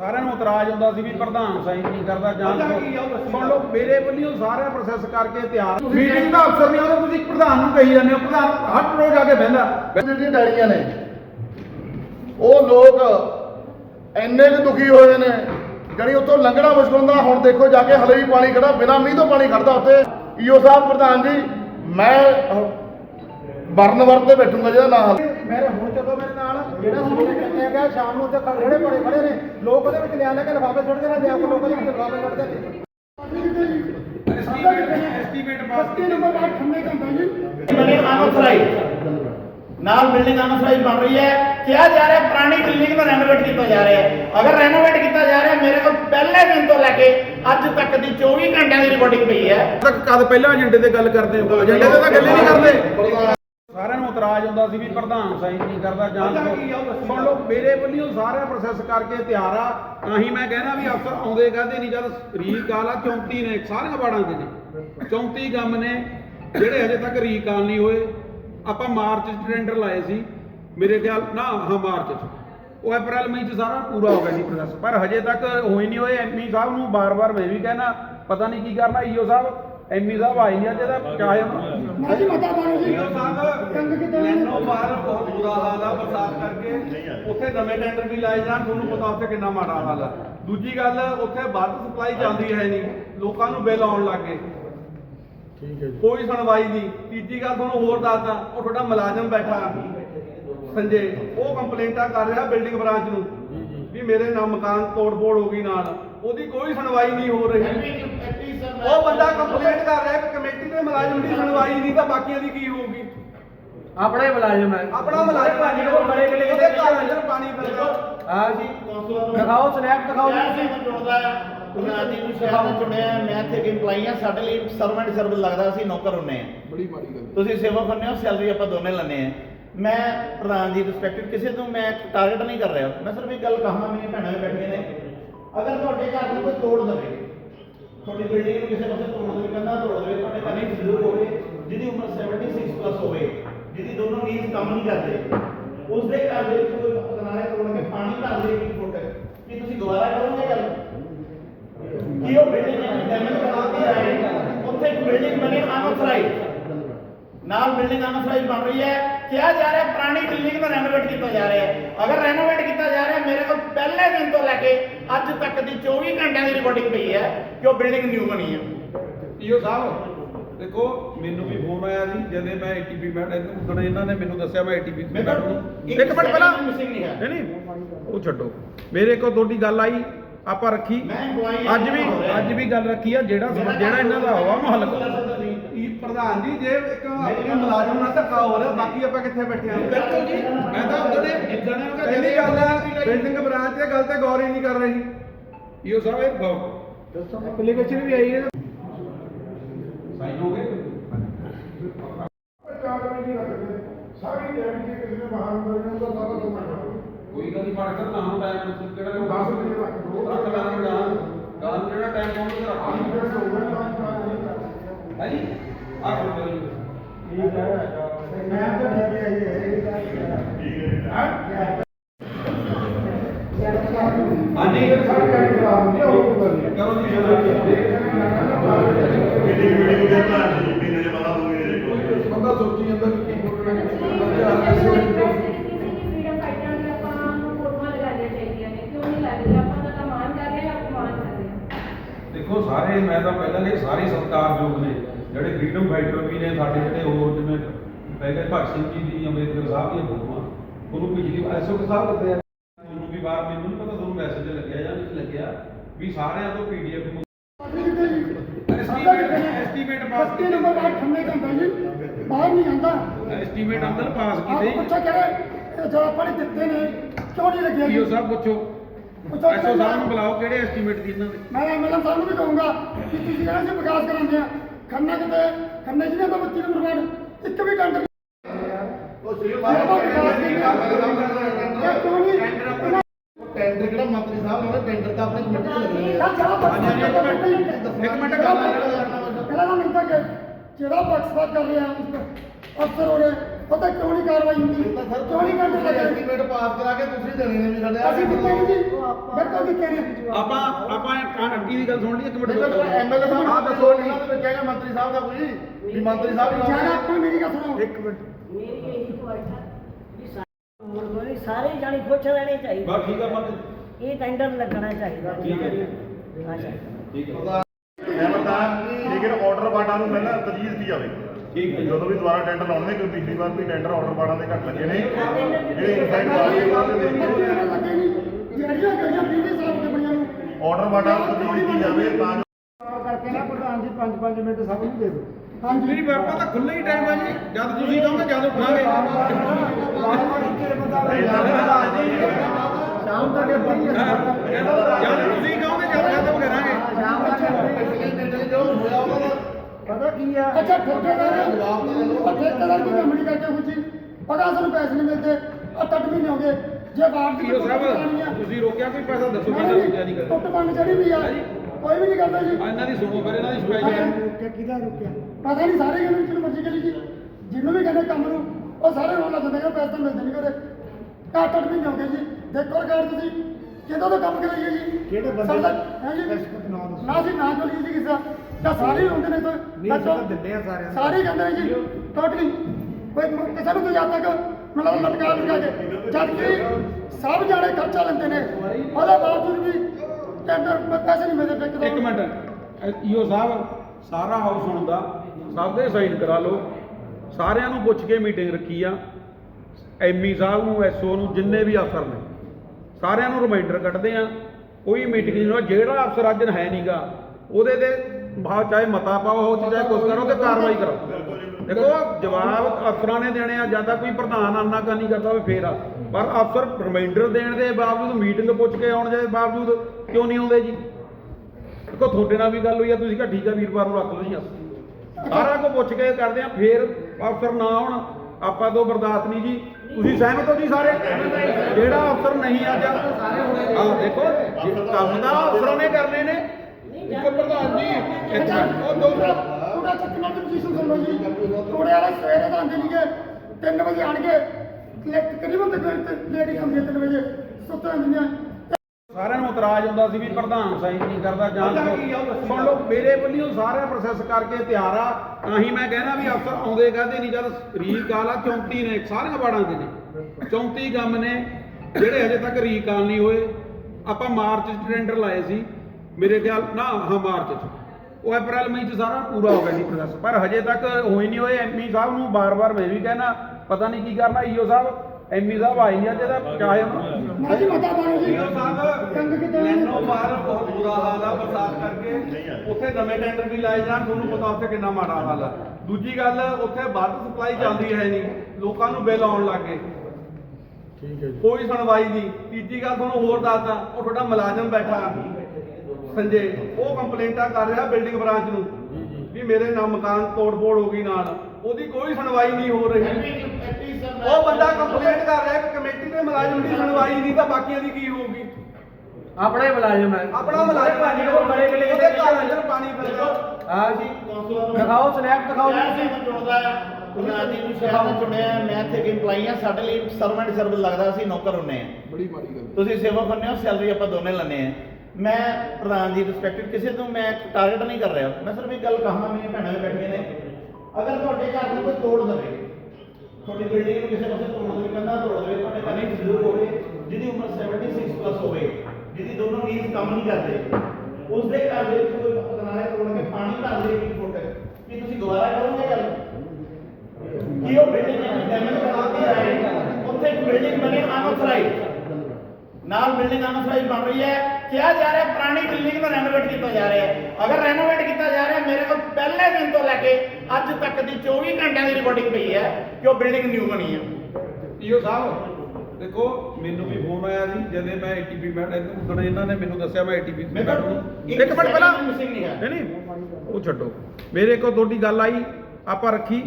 ਸਾਰਿਆਂ ਨੂੰ ਇਤਰਾਜ਼ ਹੁੰਦਾ ਸੀ ਵੀ ਪ੍ਰਧਾਨ ਸਾਈਨ ਨਹੀਂ ਕਰਦਾ ਜਾਂ ਸੁਣ ਲਓ ਮੇਰੇ ਵੱਲੋਂ ਸਾਰਾ ਪ੍ਰੋਸੈਸ ਕਰਕੇ ਤਿਆਰ ਮੀਟਿੰਗ ਦਾ ਅਫਸਰ ਨਹੀਂ ਉਹਦਾ ਤੁਸੀਂ ਪ੍ਰਧਾਨ ਨੂੰ ਕਹੀ ਜਾਂਦੇ ਹੋ ਪ੍ਰਧਾਨ ਹਰ ਰੋਜ਼ ਆ ਕੇ ਬਹਿੰਦਾ। ਜਿਹੜੀਆਂ ਡੈਰੀਆਂ ਨੇ। ਉਹ ਲੋਕ ਇੰਨੇ ਕੁ ਦੁਖੀ ਹੋਏ ਨੇ ਜਿਹੜੀ ਉੱਥੋਂ ਲੰਘਣਾ ਮੁਸ਼ਕਲ ਹੁੰਦਾ ਹੁਣ ਦੇਖੋ ਜਾ ਕੇ ਹਲੇ ਵੀ ਪਾਣੀ ਖੜਾ ਬਿਨਾਂ ਮੀਂਹ ਤੋਂ ਪਾਣੀ ਖੜਦਾ ਉੱਥੇ। ਈਓ ਸਾਹਿਬ ਪ੍ਰਧਾਨ ਜੀ ਮੈਂ ਵਰਨ ਵਰ ਤੇ ਬੈਠੂੰਗਾ ਜਿਹਦਾ ਨਾਂ ਮੇਰੇ ਹੁਣ ਚੱਲੋ ਮੇਰੇ ਨਾਲ ਜਿਹੜਾ ਸਾਹਮਣੇ ਕੱਟਿਆ ਗਿਆ ਸ਼ਾਮ ਨੂੰ ਉੱਥੇ ਖੜੇ ਬੜੇ ਖੜੇ ਨੇ ਲੋਕ ਉਹਦੇ ਵਿੱਚ ਲਿਆ ਲੈ ਕੇ ਲਿਫਾਫੇ ਸੁੱਟਦੇ ਨੇ ਲਿਆ ਕੇ ਲੋਕਾਂ ਦੇ ਵਿੱਚ ਲਿਫਾਫੇ ਸੁੱਟਦੇ ਨੇ ਐਸਟੀਮੇਟ ਬਸਤੀ ਨੰਬਰ 8 ਖੰਨੇ ਕੰਦਾ ਜੀ। ਬਿਲਡਿੰਗ ਅਨਆਥੋਰਾਈਜ਼ਡ ਨਾਲ ਬਿਲਡਿੰਗ ਅਨਆਥੋਰਾਈਜ਼ਡ ਬਣ ਰਹੀ ਹੈ। ਕਿਹਾ ਜਾ ਰਿਹਾ ਪੁਰਾਣੀ ਬਿਲਡਿੰਗ ਨੂੰ ਰੈਨੋਵੇਟ ਕੀਤਾ ਜਾ ਰਿਹਾ ਹੈ। ਅਗਰ ਰੈਨੋਵੇਟ ਕੀਤਾ ਜਾ ਰਿਹਾ ਮੇਰੇ ਕੋਲ ਪਹਿਲੇ ਦਿਨ ਤੋਂ ਲੈ ਕੇ ਅੱਜ ਤੱਕ ਦੀ 24 ਘੰਟਿਆਂ ਦੀ ਰਿਕਾਰਡਿੰਗ ਪਈ ਹੈ। ਤੱਕ ਕਦ ਪਹਿਲਾਂ ਏਜੰਡੇ ਤੇ ਗੱਲ ਕਰਦੇ ਹੋ? ਏਜੰਡੇ ਤੇ ਤਾਂ ਗੱਲ ਹੀ ਨਹੀਂ ਕਰਦੇ। ਇਤਰਾਜ਼ ਹੁੰਦਾ ਸੀ ਵੀ ਪ੍ਰਧਾਨ ਸਾਈਨ ਨਹੀਂ ਕਰਦਾ ਜਾਂ ਸੁਣ ਲਓ ਮੇਰੇ ਵੱਲੋਂ ਸਾਰਾ ਪ੍ਰੋਸੈਸ ਕਰਕੇ ਤਿਆਰ ਆ ਤਾਂ ਹੀ ਮੈਂ ਕਹਿੰਦਾ ਵੀ ਅਫਸਰ ਆਉਂਦੇ ਕਹਦੇ ਨਹੀਂ ਜਦ ਰੀਕਾਲ ਆ 34 ਨੇ ਸਾਰੀਆਂ ਬਾੜਾਂ ਦੇ ਨੇ। 34 ਕੰਮ ਨੇ ਜਿਹੜੇ ਹਜੇ ਤੱਕ ਰੀਕਾਲ ਨਹੀਂ ਹੋਏ। ਆਪਾਂ ਮਾਰਚ ਚ ਟੈਂਡਰ ਲਾਏ ਸੀ। ਮੇਰੇ ਖਿਆਲ ਨਾ ਹਾਂ ਮਾਰਚ ਚ। ਉਹ ਅਪ੍ਰੈਲ ਮਈ ਚ ਸਾਰਾ ਪੂਰਾ ਹੋ ਗਿਆ ਸੀ ਪ੍ਰੋਸੈਸ ਪਰ ਹਜੇ ਤੱਕ ਹੋਈ ਨਹੀਂ ਹੋਏ। ਐਮਪੀ ਸਾਹਿਬ ਨੂੰ ਬਾਰ-ਬਾਰ ਮੈਂ ਵੀ ਕਹਿਣਾ ਪਤਾ ਨਹੀਂ ਕੀ ਕਰਨਾ ਈਓ ਸਾਹਿਬ ਐਮਪੀ ਸਾਹਿਬ ਨਹੀਂ ਅੱਜ ਇਹਦਾ ਚਾਹੇ ਮਾਜੀ ਮਤਾ ਮਾਰੋ ਜੀ ਕੰਗ ਕਿਤੇ ਲੈਨੋ ਬਾਹਰ ਬਹੁਤ ਬੁਰਾ ਹਾਲ ਆ ਬਰਸਾਤ ਕਰਕੇ। ਉੱਥੇ ਨਵੇਂ ਟੈਂਡਰ ਵੀ ਲਾਏ ਜਾਣ ਤੁਹਾਨੂੰ ਪਤਾ ਉੱਥੇ ਕਿੰਨਾ ਮਾੜਾ ਹਾਲ ਆ। ਦੂਜੀ ਗੱਲ ਉੱਥੇ ਵੱਧ ਸਪਲਾਈ ਜਾਂਦੀ ਹੈ ਨਹੀਂ। ਲੋਕਾਂ ਨੂੰ ਬਿੱਲ ਆਉਣ ਲੱਗ ਗਏ। ਠੀਕ ਹੈ ਕੋਈ ਸੁਣਵਾਈ ਨਹੀਂ। ਤੀਜੀ ਗੱਲ ਤੁਹਾਨੂੰ ਹੋਰ ਦੱਸਦਾ ਉਹ ਤੁਹਾਡਾ ਮੁਲਾਜ਼ਮ ਬੈਠਾ ਸੰਜੇ ਉਹ ਕੰਪਲੇਂਟਾਂ ਕਰ ਰਿਹਾ ਬਿਲਡਿੰਗ ਬ੍ਰਾਂਚ ਨੂੰ ਵੀ ਮੇਰੇ ਨਾਲ ਮਕਾਨ ਤੋੜ-ਫੋੜ ਹੋ ਗਈ ਨਾਲ। ਉਹਦੀ ਕੋਈ ਸੁਣਵਾਈ ਨਹੀਂ ਹੋ ਰਹੀ। ਉਹ ਬੰਦਾ ਕੰਪਲੇਂਟ ਕਰ ਰਿਹਾ ਕਿ ਕਮੇਟੀ ਦੇ ਮੁਲਾਜ਼ਮ ਦੀ ਸੁਣਵਾਈ ਨਹੀਂ ਤਾਂ ਬਾਕੀਆਂ ਦੀ ਕੀ ਹੋਊਗੀ? ਆਪਣੇ ਮੁਲਾਜ਼ਮ ਹੈ। ਆਪਣਾ ਮੁਲਾਜ਼ਮ ਆ ਜਿਹੜਾ ਬੜੇ ਕਿਲੇ ਦੇ ਘਰ ਅੰਦਰ ਪਾਣੀ ਪੈਂਦਾ ਹਾਂ ਜੀ। ਦਿਖਾਓ ਸਨੈਪ ਦਿਖਾਓ। ਜੀ ਨੂੰ ਸ਼ਹਿਰ ਨੂੰ ਚੁਣਿਆ ਮੈਂ ਇੱਥੇ ਇੱਕ EMPLOYE ਆ ਸਾਡੇ ਲਈ ਸਰਵੈਂਟ ਸਰਵਿਸ ਲੱਗਦਾ ਅਸੀਂ ਨੌਕਰ ਹੁੰਨੇ ਆ ਬੜੀ ਮਾੜੀ ਗੱਲ ਤੁਸੀਂ ਸੇਵਾ ਕਰਨੇ ਹੋ ਸੈਲਰੀ ਆਪਾਂ ਦੋਨੇ ਲੈਣੇ ਆ ਮੈਂ ਪ੍ਰਧਾਨ ਜੀ ਰਿਸਪੈਕਟਡ ਕਿਸੇ ਨੂੰ ਮੈਂ ਟਾਰਗੇਟ ਨਹੀਂ ਕਰ ਰਿਹਾ। ਮੈਂ ਸਿਰਫ ਇੱਕ ਗੱਲ ਕਹਾਂ ਮੇਰੀਆਂ ਭੈਣਾਂ ਵੀ ਬੈਠੀਆਂ ਨੇ। ਅਗਰ ਤੁਹਾਡੇ ਘਰ ਨੂੰ ਕੋਈ ਤੋੜ ਦੇਵੇ ਤੁਹਾਡੀ ਬਿਲਡਿੰਗ ਨੂੰ ਕਿਸੇ ਪਾਸੇ ਤੋੜ ਦੇਵੇ ਕੰਧਾਂ ਤੋੜ ਦੇਵੇ, ਤੁਹਾਡੇ ਘਰ ਇੱਕ ਬਜ਼ੁਰਗ ਹੋਵੇ, ਜਿਹਦੀ ਉਮਰ 76 ਪਲੱਸ ਹੋਵੇ, ਜਿਹਦੀ ਦੋਨੋਂ ਨੀਜ਼ ਕੰਮ ਨਹੀਂ ਕਰਦੇ। ਉਸ ਦੇ ਘਰ ਦੇ ਵਿੱਚ ਕੋਈ ਕਿਨਾਰੇ ਤੋੜ ਕੇ ਪਾਣੀ ਭਰ ਦੇ ਇੱਕ ਫੁੱਟ, ਕੀ ਤੁਸੀਂ ਦੁਬਾਰਾ ਕਰੋਗੇ ਗੱਲ? ਕੀ ਉਹ ਬਿਲਡਿੰਗ ਡੈਮੇਜ ਕਰਾ ਕੇ ਆਏ ਉੱਥੇ ਇੱਕ ਬਿਲਡਿੰਗ ਬਣੀ ਅਨਆਥੋਰਾਈਜ਼ਡ ਨਾਲ ਬਿਲਡਿੰਗ ਅਨਆਥੋਰਾਈਜ਼ਡ ਬਣ ਰਹੀ ਹੈ। ਕਿਹਾ ਜਾ ਰਿਹਾ ਪੁਰਾਣੀ ਬਿਲਡਿੰਗ ਨੂੰ ਰੈਨੋਵੇਟ ਕੀਤਾ ਜਾ ਰਿਹਾ ਹੈ। ਅਗਰ ਰੈਨੋਵੇਟ ਕੀਤਾ ਜਾ ਰਿਹਾ, ਮੇਰੇ ਕੋਲ ਪਹਿਲੇ ਦਿਨ ਤੋਂ ਲੈ ਕੇ ਅੱਜ ਤੱਕ ਦੀ 24 ਘੰਟਿਆਂ ਦੀ ਰਿਕਾਰਡਿੰਗ ਪਈ ਹੈ ਕਿ ਉਹ ਬਿਲਡਿੰਗ ਨਿਊ ਬਣੀ ਹੈ। ਈਓ ਸਾਹਿਬ ਦੇਖੋ ਮੈਨੂੰ ਵੀ ਫੋਨ ਆਇਆ ਸੀ ਜਦੋਂ ਮੈਂ ਏਟੀਪੀ ਬੈਠ ਉਦੋਂ ਇਹਨਾਂ ਨੇ ਮੈਨੂੰ ਦੱਸਿਆ ਮੈਂ ਏਟੀਪੀ ਮੈਂ ਬੈਠ ਤੁਹਾਨੂੰ ਨੂੰ ਇੱਕ ਮਿੰਟ ਪਹਿਲਾਂ। missing ਨਹੀਂ ਹੈ। ਨਹੀਂ ਨਹੀਂ ਉਹ ਛੱਡੋ। ਮੇਰੇ ਕੋਲ ਤੁਹਾਡੀ ਗੱਲ ਆਈ ਆਪਾਂ ਰੱਖੀ। ਅੱਜ ਵੀ। ਅੱਜ ਵੀ ਗੱਲ ਰੱਖੀ ਆ ਜਿਹੜਾ ਜਿਹੜਾ ਇਹਨਾਂ ਦਾ ਹੋਆ ਮੈਂ ਹੱਲ ਕਰਾਂ ਇਹ ਪ੍ਰਧਾਨ ਜੀ ਜੇ ਇੱਕ ਆਪਣੇ ਮੁਲਾਜ਼ਮ ਨਾਲ ਧੱਕਾ ਹੋ ਰਿਹਾ ਬਾਕੀ ਆਪਾਂ ਕਿੱਥੇ ਬੈਠੇ ਆਂ ਬਿਲਕੁਲ ਜੀ। ਮੈਂ ਤਾਂ ਉਦੋਂ ਨੇ ਜਿੱਦਣ ਉਹਦਾ ਪਹਿਲੀ ਗੱਲ ਹੈ ਬਿਲਡਿੰਗ ਬ੍ਰਾਂਚ ਤੇ ਗੱਲ ਤੇ ਗੌਰ ਹੀ ਨਹੀਂ ਕਰ ਰਹੀ। ਈਓ ਸਾਹਿਬ ਇਹ ਬ- ਐਪਲੀਕੇਸ਼ਨ ਵੀ ਆਈ ਹੈ। ਸਾਈਨ ਹੋ ਗਏ? ਸਾਰੀ ਦਿਹਾੜੀ ਜੇ ਕਿਸੇ ਨੇ ਬਾਹਰ ਅੰਦਰ ਜਾਣਾ ਤਾਂ ਸਾਰਾ ਕੰਮ ਕਰਨਾ ਕੋਈ ਗੱਲ ਨਹੀਂ ਮਾਰ ਕਰ ਨਾ ਹੁੰਦਾ ਹੈ ਤੁਸੀਂ ਕਿਹੜਾ ਕੰਮ ਦਸ ਵਜੇ ਰੱਖ ਦਿਓ। ਰੱਖ ਲਾਂਗੇ ਗਾਲ ਗਾਲ ਜਿਹੜਾ ਟਾਈਮ ਪਾਉਂਦੇ ਰੱਖਾਂਗੇ ਹੈ ਜੀ ਆ ਕਰੋ ਜੀ ਮੈਂ ਤਾਂ ਠੀਕ ਹੈ ਜੀ ਹਾਂਜੀ। ਸਾਰੀ ਬੰਦਾ ਦੇਖੋ ਸਾਰੇ ਮੈਂ ਤਾਂ ਪਹਿਲਾਂ ਦੇ ਸਾਰੇ ਸਤਿਕਾਰਯੋਗ ਨੇ। ਜਿਹੜੇ ਫਰੀडम ਫਾਈਟਰ ਵੀ ਨੇ ਸਾਡੇ ਜਿਹੜੇ ਹੋਰ ਜਿਵੇਂ ਪਹਿਲੇ ਭਗਤ ਸਿੰਘ ਜੀ ਦੀ ਅੰਬੇਦਕਰ ਸਾਹਿਬ ਦੀਆਂ ਫੋਟੋਆਂ ਉਹਨੂੰ ਪਿਛਲੀ ਵਾਰ ਐਸਓ ਸਾਹਿਬ ਦਿੱਤੇ ਆ ਤੁਹਾਨੂੰ ਵੀ ਵਾਰ ਮੈਨੂੰ ਨਹੀਂ ਪਤਾ ਤੁਹਾਨੂੰ ਮੈਸੇਜ ਲੱਗਿਆ ਜਾਂ ਨਹੀਂ ਲੱਗਿਆ ਵੀ ਸਾਰਿਆਂ ਤੋਂ ਪੀਡੀਐਫ ਐਸਟੀਮੇਟ ਪਾਸ ਬਸਤੀ ਨੰਬਰ 8 ਖੰਨੇ ਕੰਦਾ ਜੀ। ਬਾਹਰ ਨਹੀਂ ਆਂਦਾ ਐਸਟੀਮੇਟ ਅੰਦਰ ਪਾਸ ਆਪ ਕੀਤੇ। ਪੁੱਛੋ ਕਿਹੜੇ ਜੋ ਆਪਾਂ ਨੇ ਦਿੱਤੇ ਨੇ। ਕਿਉਂ ਨਹੀਂ ਲੱਗਿਆ ਪੀਓ ਸਾਹਿਬ ਪੁੱਛੋ। ਐਸਓ ਸਾਹਿਬ ਨੂੰ ਬੁਲਾਓ ਕਿਹੜੇ ਐਸਟੀਮੇਟ ਦੀ ਇਹਨਾਂ ਦੇ? ਮੈਂ ਐਮਐਲਏ ਸਾਹਿਬ ਨੂੰ ਵੀ ਕਹੂੰਗਾ ਕਿ ਤੁਸੀਂ ਕਹਿੰਦੇ ਸੀ ਵਿਕਾਸ ਕਰਾਉਂਦੇ ਆ। ਖੰਨਾ ਕਿਤੇ? ਖੰਨੇ ਜਿਹਨੇ ਤਾਂ 25 ਨੰਬਰ ਵਾਰਡ ਇੱਕ ਵੀ ਟੈਂਡਰ ਉਹ ਕਿਹੜਾ ਮੰਤਰੀ ਸਾਹਿਬ ਨੇ ਟੈਂਡਰ ਤਾਂ ਆਪਣੀ ਕਮੇਟੀ ਚ ਲੱਗਣੇ ਇੱਕ ਮਿੰਟ, ਗੱਲ ਪਹਿਲਾਂ ਤਾਂ ਮਿੰਟਾਂ ਕਿ ਜਿਹੜਾ ਪੱਖਪਾਤ ਕਰ ਰਿਹਾ ਅਫਸਰ ਰਹੇ ਪਤਾ ਕਿਉਂ ਨਹੀਂ ਕਾਰਵਾਈ ਹੁੰਦੀ? ਤਾਂ ਕਿਉਂ ਨਹੀਂ ਕਰਦੇ ਪਤਾ ਐਸਟੀਮੇਟ ਪਾਸ ਕਰਾ ਕੇ ਤੁਸੀਂ ਦੇਣੇ ਨੇ ਵੀ ਸਾਡੇ ਅਸੀਂ ਦਿੱਤੇ ਨਹੀਂ ਜੀ। ਬਿਲਕੁਲ ਦਿੱਤੇ ਨਹੀਂ ਆਪਾਂ ਆਪਾਂ ਅੱਗੀ ਦੀ ਗੱਲ ਸੁਣ ਲਈ ਇੱਕ ਮਿੰਟ ਐਮਐਲਏ ਸਾਹਿਬ ਆਹ ਦੱਸੋ ਦੱਸੋ ਇਹਨਾਂ ਦੇ ਵਿੱਚ ਹੈਗਾ ਮੰਤਰੀ ਸਾਹਿਬ ਦਾ ਕੋਈ ਵੀ ਮੰਤਰੀ ਸਾਹਿਬ ਲਾਉਂਦੇ ਆਪਾਂ ਮੇਰੀ ਗੱਲ ਸੁਣੋ। ਇੱਕ ਮਿੰਟ। ਮੇਰੀ ਇਹੀ ਖੁਆਇਸ਼ ਹੈ ਵੀ ਸਾਰੇ ਜਾਣੀ ਖੁਸ਼ ਰਹਿਣੇ ਚਾਹੀਦੇ ਬਸ ਠੀਕ ਆ ਮਤ ਇਹ ਟੈਂਡਰ ਲੱਗਣਾ ਚਾਹੀਦਾ ਠੀਕ ਹੈ। ਠੀਕ ਹਾਂ ਲੇਕਿਨ ਆਰਡਰ ਬਾਟਾਂ ਨੂੰ ਪਹਿਲਾਂ ਤਰਜੀਹ ਦਿੱਤੀ ਜਾਵੇ। ਠੀਕ ਹੈ। ਜਦੋਂ ਵੀ ਦੁਬਾਰਾ ਟੈਂਡਰ ਲਾਉਣੇ ਕਿਉਂਕਿ ਪਿਛਲੀ ਵਾਰ ਵੀ ਟੈਂਡਰ ਆਰਡਰ ਬਾਟਾਂ ਦੇ ਘੱਟ ਲੱਗੇ ਨੇ। ਜਿਹੜੇ ਇਨਸਾਈਡ ਵਾਲੀ ਉਹਨਾਂ ਦੇ ਵਿੱਚ ਲੱਗੇ ਨਹੀਂ ਜਿਹੜੀਆਂ ਗਈਆਂ ਬਿਜਲੀ ਸਾਹਿਬ ਦੇ ਬਣੀਆਂ ਨੂੰ। ਆਰਡਰ ਤਰਜੀਹ ਦਿੱਤੀ ਜਾਵੇ ਤਾਂ ਕਰਕੇ ਨਾ ਪ੍ਰਧਾਨ ਜੀ 5-5 ਮਿੰਟ ਸਭ ਨੂੰ ਦੇ ਦਿਓ। ਹਾਂਜੀ। ਮੇਰੀ ਬਾਪਾ ਤਾਂ ਖੁੱਲਾ ਹੀ ਟਾਈਮ ਆ ਜੀ। ਜਦ ਤੁਸੀਂ ਕਹੋਗੇ ਜਦ ਉਠਾਂਗੇ ਸ਼ਾਮ ਤੱਕ ਜਦ ਤੁਸੀਂ ਕਹੋਗੇ ਜਦ ਖਤਮ ਕਰਾਂਗੇ ਪਿਛਲੇ ਟੈਂਡਰ ਜੋ ਹੋਇਆ ਉਹਨਾਂ ਦਾ ਪਤਾ ਕੀ ਆ? ਅੱਛਾ ਠੇਕੇਦਾਰ ਉਹ ਠੇਕੇਦਾਰ ਕੋਈ ਕੰਮ ਨਹੀਂ ਕਰਕੇ ਖੁਸ਼ੀ ਪਤਾ ਸਾਨੂੰ ਪੈਸੇ ਨਹੀਂ ਮਿਲਦੇ। ਆ ਤੱਕ ਮਹੀਨੇ ਹੋ ਗਏ ਜੇ ਬਾਹਰ ਦੀ ਪੀਓ ਆ, ਸਾਹਿਬ? ਤੁਸੀਂ ਰੋਕਿਆ ਕੋਈ ਪੈਸਾ? ਦੱਸੋ ਨਹੀਂ, ਕਿੰਨਾ ਨਹੀਂ, ਰੁਕਿਆ ਨਹੀਂ ਕਰੇ ਟੁੱਟ ਬੰਨ ਚੜੀ ਵੀ ਆ। ਕੋਈ ਵੀ ਨਹੀਂ ਕਰਦਾ ਜੀ। ਆ ਇਹਨਾਂ ਦੀ ਸੁਣੋ ਫਿਰ ਇਹਨਾਂ ਦੀ ਸਪੈਸ਼ਲ। ਰੁਕਿਆ ਕਿਹਦਾ ਰੁਕਿਆ? ਪਤਾ ਨਹੀਂ ਸਾਰੇ ਕਹਿੰਦੇ ਜਿਹਨੂੰ ਮਰਜ਼ੀ ਕਰੀ ਜੀ। ਜਿਹਨੂੰ ਵੀ ਕਹਿੰਦੇ ਕੰਮ ਨੂੰ ਉਹ ਸਾਰੇ ਰੋਣ ਲੱਗ ਜਾਂਦੇ ਨੇ ਪੈਸੇ ਤਾਂ ਮਿਲਦੇ ਨਹੀਂ ਕਰੇ ਘੱਟ ਅੱਠ ਮਹੀਨੇ ਹੋ ਗਏ ਜੀ। ਦੇਖੋ ਰਿਕਾਰਡ ਤੁਸੀਂ ਕਿਹਦਾ ਤੋਂ ਕੰਮ ਕਰਾਈਏ ਜੀ? ਕਿਹੜੇ ਬੰਦੇ ਹੈ ਜੀ? ਨਾ ਸੀ ਨਾ ਚੋਲੀ ਸੀ ਕਿਸੇ ਤਾਂ ਸਾਰੇ ਹੁੰਦੇ ਨੇ ਤਾਂ ਨਹੀਂ ਤਾਂ ਦਿੰਦੇ ਆ ਸਾਰੇ ਸਾਰੇ ਕਹਿੰਦੇ ਨੇ ਜੀ ਟੋਟਲੀ ਕੋਈ ਮ- ਕਿਸੇ ਨੂੰ ਤਾਂ ਜਦ ਤੱਕ ਮਤਲਬ ਲਟਕਾ ਲਟਕਾ ਕੇ ਜਦ ਕਿ ਸਭ ਜਾਣੇ ਖਰਚਾ ਲੈਂਦੇ ਨੇ। ਉਹਦੇ ਬਾਵਜੂਦ ਵੀ ਟੈਂਡਰ ਪੈਸੇ ਨਹੀਂ ਮਿਲਦੇ ਇੱਕ ਨੂੰ। ਮਿੰਟ ਈਓ ਸਾਹਿਬ ਸਾਰਾ ਹਾਊਸ ਸੁਣਦਾ। ਸਭ ਦੇ ਸਾਈਨ ਕਰਾ ਲਓ। ਸਾਰਿਆਂ ਨੂੰ ਪੁੱਛ ਕੇ ਮੀਟਿੰਗ ਰੱਖੀ ਆ। ਐਮਈ ਸਾਹਿਬ ਨੂੰ ਐਸਓ ਨੂੰ ਜਿੰਨੇ ਵੀ ਅਫਸਰ ਨੇ। ਸਾਰਿਆਂ ਨੂੰ ਰਿਮਾਈਂਡਰ ਕੱਢਦੇ ਆ। ਕੋਈ ਮੀਟਿੰਗ ਨਹੀਂ ਹੋਣਾ। ਜਿਹੜਾ ਅਫਸਰ ਅੱਜ ਹੈ ਨਹੀਂਗਾ ਉਹਦੇ ਤੇ ਭਾਵ ਚਾਹੇ ਮਤਾ ਪਾਓ ਚਾਹੇ ਕੁਛ ਕਰੋ ਤੇ ਕਾਰਵਾਈ ਕਰੋ। ਦੇਖੋ ਜਵਾਬ ਅਫਸਰਾਂ ਨੇ ਦੇਣੇ ਆ ਜਾਂ ਤਾਂ ਕੋਈ ਪ੍ਰਧਾਨ ਆਨਾਕਾਨੀ ਕਰਦਾ ਹੋਵੇ ਫੇਰ ਆ। ਪਰ ਅਫਸਰ ਰਿਮਾਈਂਡਰ ਦੇਣ ਦੇ ਬਾਵਜੂਦ ਮੀਟਿੰਗ ਪੁੱਛ ਕੇ ਆਉਣ ਦੇ ਬਾਵਜੂਦ ਕਿਉਂ ਨਹੀਂ ਆਉਂਦੇ ਜੀ? ਦੇਖੋ ਤੁਹਾਡੇ ਨਾਲ ਵੀ ਗੱਲ ਹੋਈ ਆ ਤੁਸੀਂ ਕਿਹਾ ਠੀਕ ਆ ਵੀਰਵਾਰ ਨੂੰ ਰੱਖ ਲਓ ਜੀ ਸਾਰਾ ਕੁਝ ਪੁੱਛ ਕੇ ਕਰਦੇ ਆ ਫੇਰ ਅਫਸਰ ਨਾ ਆਉਣ। ਆਪਾਂ ਤੋਂ ਬਰਦਾਸ਼ਤ ਨਹੀਂ ਜੀ। ਤੁਸੀਂ ਸਹਿਮਤ ਹੋ ਜੀ ਸਾਰੇ? ਜਿਹੜਾ ਅਫਸਰ ਨਹੀਂ ਆ ਦੇਖੋ ਜੇ ਕੰਮ ਦਾ ਅਫਸਰਾਂ ਨੇ ਕਰਨੇ ਨੇ। ਇੱਕ ਪ੍ਰਧਾਨ ਜੀ ਇੱਕ ਉਹ ਦੋ ਉਹਦਾ ਚੱਕਣਾ ਦੀ ਪੋਜੀਸ਼ਨ ਸੁਣ ਲਓ ਜੀ। ਕੋੜੇ ਵਾਲੇ ਸਵੇਰੇ ਤਾਂ ਆਉਂਦੇ ਨਹੀਂਗੇ 3 ਵਜੇ ਆਣਗੇ ਤਕਰੀਬਨ ਤੱਕ ਲੇਡੀ ਹੁੰਦੀ 3 ਵਜੇ। ਸੁੱਤੇ ਹੁੰਦੀਆਂ। ਸਾਰਿਆਂ ਨੂੰ ਇਤਰਾਜ਼ ਹੁੰਦਾ ਸੀ ਵੀ ਪ੍ਰਧਾਨ ਸਾਈਨ ਨਹੀਂ ਕਰਦਾ ਜਾਂ ਸੁਣ ਲਓ ਮੇਰੇ ਵੱਲੋਂ ਸਾਰਾ ਪ੍ਰੋਸੈਸ ਕਰਕੇ ਤਿਆਰ ਆ। ਤਾਂ ਹੀ ਮੈਂ ਕਹਿੰਦਾ ਵੀ ਅਫਸਰ ਆਉਂਦੇ ਕਹਦੇ ਨਹੀਂ ਜਦ ਰੀਕਾਲ ਆ 34 ਨੇ ਸਾਰੀਆਂ ਬਾੜਾਂ ਦੇ ਨੇ। 34 ਕੰਮ ਨੇ ਜਿਹੜੇ ਹਜੇ ਤੱਕ ਰੀਕਾਲ ਨਹੀਂ ਹੋਏ। ਆਪਾਂ ਮਾਰਚ ਚ ਟੈਂਡਰ ਲਾਏ ਸੀ। ਮੇਰੇ ਖਿਆਲ ਨਾ ਹਾਂ ਮਾਰਚ ਚ। ਉਹ ਅਪ੍ਰੈਲ ਮਈ ਚ ਸਾਰਾ ਪੂਰਾ ਹੋ ਗਿਆ ਸੀ ਪ੍ਰੋਸੈਸ ਪਰ ਹਜੇ ਤੱਕ ਹੋਈ ਨਹੀਂ ਹੋਏ ਐਮਪੀ ਸਾਹਿਬ ਨੂੰ ਬਾਰ-ਬਾਰ ਮੈਂ ਵੀ ਕਹਿਣਾ ਪਤਾ ਨਹੀਂ ਕੀ ਕਰਨਾ ਈਓ ਸਾਹਿਬ ਐਮਪੀ ਸਾਹਿਬ ਨਹੀਂ ਅੱਜ ਇਹਦਾ ਚਾਹੇ ਨਾ ਜੀ ਮਤਾ ਮਾਰੋ ਜੀ ਸਾਹਿਬ ਕੰਗ ਕਿਤੇ ਬਾਹਰ ਬਹੁਤ ਬੁਰਾ ਹਾਲ ਆ ਬਰਸਾਤ ਕਰਕੇ। ਉੱਥੇ ਨਵੇਂ ਟੈਂਡਰ ਵੀ ਲਾਏ ਜਾਣ ਤੁਹਾਨੂੰ ਪਤਾ ਉੱਥੇ ਕਿੰਨਾ ਮਾੜਾ ਹਾਲ ਆ। ਦੂਜੀ ਗੱਲ ਉੱਥੇ ਵੱਧ ਸਪਲਾਈ ਚੱਲਦੀ ਹੈ ਨਹੀਂ ਲੋਕਾਂ ਨੂੰ ਬਿੱਲ ਆਉਣ ਲੱਗ ਗਏ। ਠੀਕ ਹੈ ਕੋਈ ਸੁਣਵਾਈ ਨਹੀਂ ਤੀਜੀ ਗੱਲ ਤੁਹਾਨੂੰ ਹੋਰ ਦੱਸਦਾ ਉਹ ਤੁਹਾਡਾ ਮੁਲਾਜ਼ਮ ਬੈਠਾ। ਸੰਜੇ ਉਹ ਕੰਪਲੇਂਟਾਂ ਕਰ ਰਿਹਾ ਬਿਲਡਿੰਗ ਬ੍ਰਾਂਚ ਨੂੰ ਵੀ ਮੇਰੇ ਨਾਲ ਮਕਾਨ ਤੋੜ-ਫੋੜ ਹੋ ਗਈ ਨਾਲ। ਉਹਦੀ ਕੋਈ ਸੁਣਵਾਈ ਨਹੀਂ ਹੋ ਰਹੀ। ਉਹ ਬੰਦਾ ਕੰਪਲੇਂਟ ਕਰ ਰਿਹਾ ਕਿ ਕਮੇਟੀ ਦੇ ਮੁਲਾਜ਼ਮ ਦੀ ਸੁਣਵਾਈ ਨਹੀਂ ਤਾਂ ਬਾਕੀਆਂ ਦੀ ਕੀ ਹੋਊਗੀ? ਆਪਣਾ ਹੀ ਮੁਲਾਜ਼ਮ ਹੈ। ਆਪਣਾ ਮੁਲਾਜ਼ਮ ਆ ਜਿਹੜਾ ਬੜੇ ਕਿਲੇ ਦੇ ਘਰ ਅੰਦਰ ਪਾਣੀ ਫਿਰਦਾ। ਹਾਂ ਜੀ। ਦਿਖਾਓ ਸਨੈਪ ਦਿਖਾਓ। ਤੁਸੀਂ ਚੁਣਦਾ ਆ ਪ੍ਰਧਾਨ ਜੀ ਨੂੰ ਸ਼ਹਿਰ ਦਾ ਚੁਣਿਆ ਮੈਂ ਇੱਥੇ EMPLOYE ਆ ਸਾਡੇ ਲਈ ਸਰਵੈਂਟ ਸਰਵਿਸ ਲੱਗਦਾ ਅਸੀਂ ਨੌਕਰ ਹੁੰਨੇ ਆ। ਬੜੀ ਮਾੜੀ ਗੱਲ ਤੁਸੀਂ ਸੇਵਾ ਕਰਨੇ ਹੋ ਸੈਲਰੀ ਆਪਾਂ ਦੋਨੇ ਲੈਣੇ ਆ। ਮੈਂ ਪ੍ਰਧਾਨ ਜੀ ਰਿਸਪੈਕਟਡ ਕਿਸੇ ਤੋਂ ਮੈਂ ਟਾਰਗੇਟ ਨਹੀਂ ਕਰ ਰਿਹਾ। ਮੈਂ ਸਿਰਫ ਇੱਕ ਗੱਲ ਕਹਾਂ ਮੇਰੀਆਂ ਭੈਣਾਂ ਵੀ ਬੈਠੀਆਂ ਨੇ। ਅਗਰ ਤੁਹਾਡੇ ਘਰ ਨੂੰ ਕੋਈ ਤੋੜ ਦੇਵੇ, ਤੁਹਾਡੀ ਬਿਲਡਿੰਗ ਨੂੰ ਕਿਸੇ ਪਾਸੇ ਤੋੜ ਦੇਵੇ, ਕੰਧਾਂ ਤੋੜ ਦੇਵੇ, ਤੁਹਾਡੇ ਘਰ ਇੱਕ ਬਜ਼ੁਰਗ ਹੋਵੇ, ਜਿਹਦੀ ਉਮਰ 76 ਪਲੱਸ ਹੋਵੇ, ਜਿਹਦੀ ਦੋਨੋਂ ਨੀਜ਼ ਕੰਮ ਨਹੀਂ ਕਰਦੇ ਉਸ ਦੇ ਘਰ ਦੇ ਵਿੱਚ ਕੋਈ ਕਿਨਾਰੇ ਤੋੜ ਕੇ ਪਾਣੀ ਭਰ ਦੇ ਇੱਕ ਫੁੱਟ। ਕੀ ਤੁਸੀਂ ਦੁਬਾਰਾ ਕਰੋਗੇ ਗੱਲ? ਕੀ ਉਹ ਬਿਲਡਿੰਗ ਡੈਮੇਜ ਕਰਾ ਕੇ ਆਏ ਉੱਥੇ ਇੱਕ ਬਿਲਡਿੰਗ ਬਣੀ ਅਨਆਥਰਾਈਜ਼ਡ ਨਾਲ ਬਿਲਡਿੰਗ ਅਨਆਥਰਾਈਜ਼ਡ ਬਣ ਰਹੀ ਹੈ। ਕਿਹਾ ਜਾ ਰਿਹਾ ਪੁਰਾਣੀ ਬਿਲਡਿੰਗ ਨੂੰ ਰੈਨੋਵੇਟ ਕੀਤਾ ਜਾ ਰਿਹਾ ਹੈ। ਅਗਰ ਰੈਨੋਵੇਟ ਕੀਤਾ ਜਾ ਰਿਹਾ ਮੇਰੇ ਕੋਲ ਪਹਿਲੇ ਦਿਨ ਤੋਂ ਲੈ ਕੇ ਅੱਜ ਤੱਕ ਦੀ 24 ਘੰਟਿਆਂ ਦੀ ਰਿਪੋਰਟਿੰਗ ਪਈ ਹੈ ਕਿ ਉਹ ਬਿਲਡਿੰਗ ਨਿਊ ਬਣੀ ਹੈ। ਈਓ ਸਾਹਿਬ ਦੇਖੋ ਮੈਨੂੰ ਵੀ ਫੋਨ ਆਇਆ ਸੀ ਜਦੋਂ ਮੈਂ ਏਟੀਪੀ ਮੈਂ ਉਦੋਂ ਇਹਨਾਂ ਨੇ ਮੈਨੂੰ ਦੱਸਿਆ ਮੈਂ ਏਟੀਪੀ ਮੈਂ ਇੱਕ ਮਿੰਟ ਪਹਿਲਾਂ ਨਹੀਂ ਹੈ। ਨਹੀਂ ਉਹ ਛੱਡੋ। ਮੇਰੇ ਕੋਲ ਤੁਹਾਡੀ ਗੱਲ ਆਈ ਆਪਾਂ ਰੱਖੀ।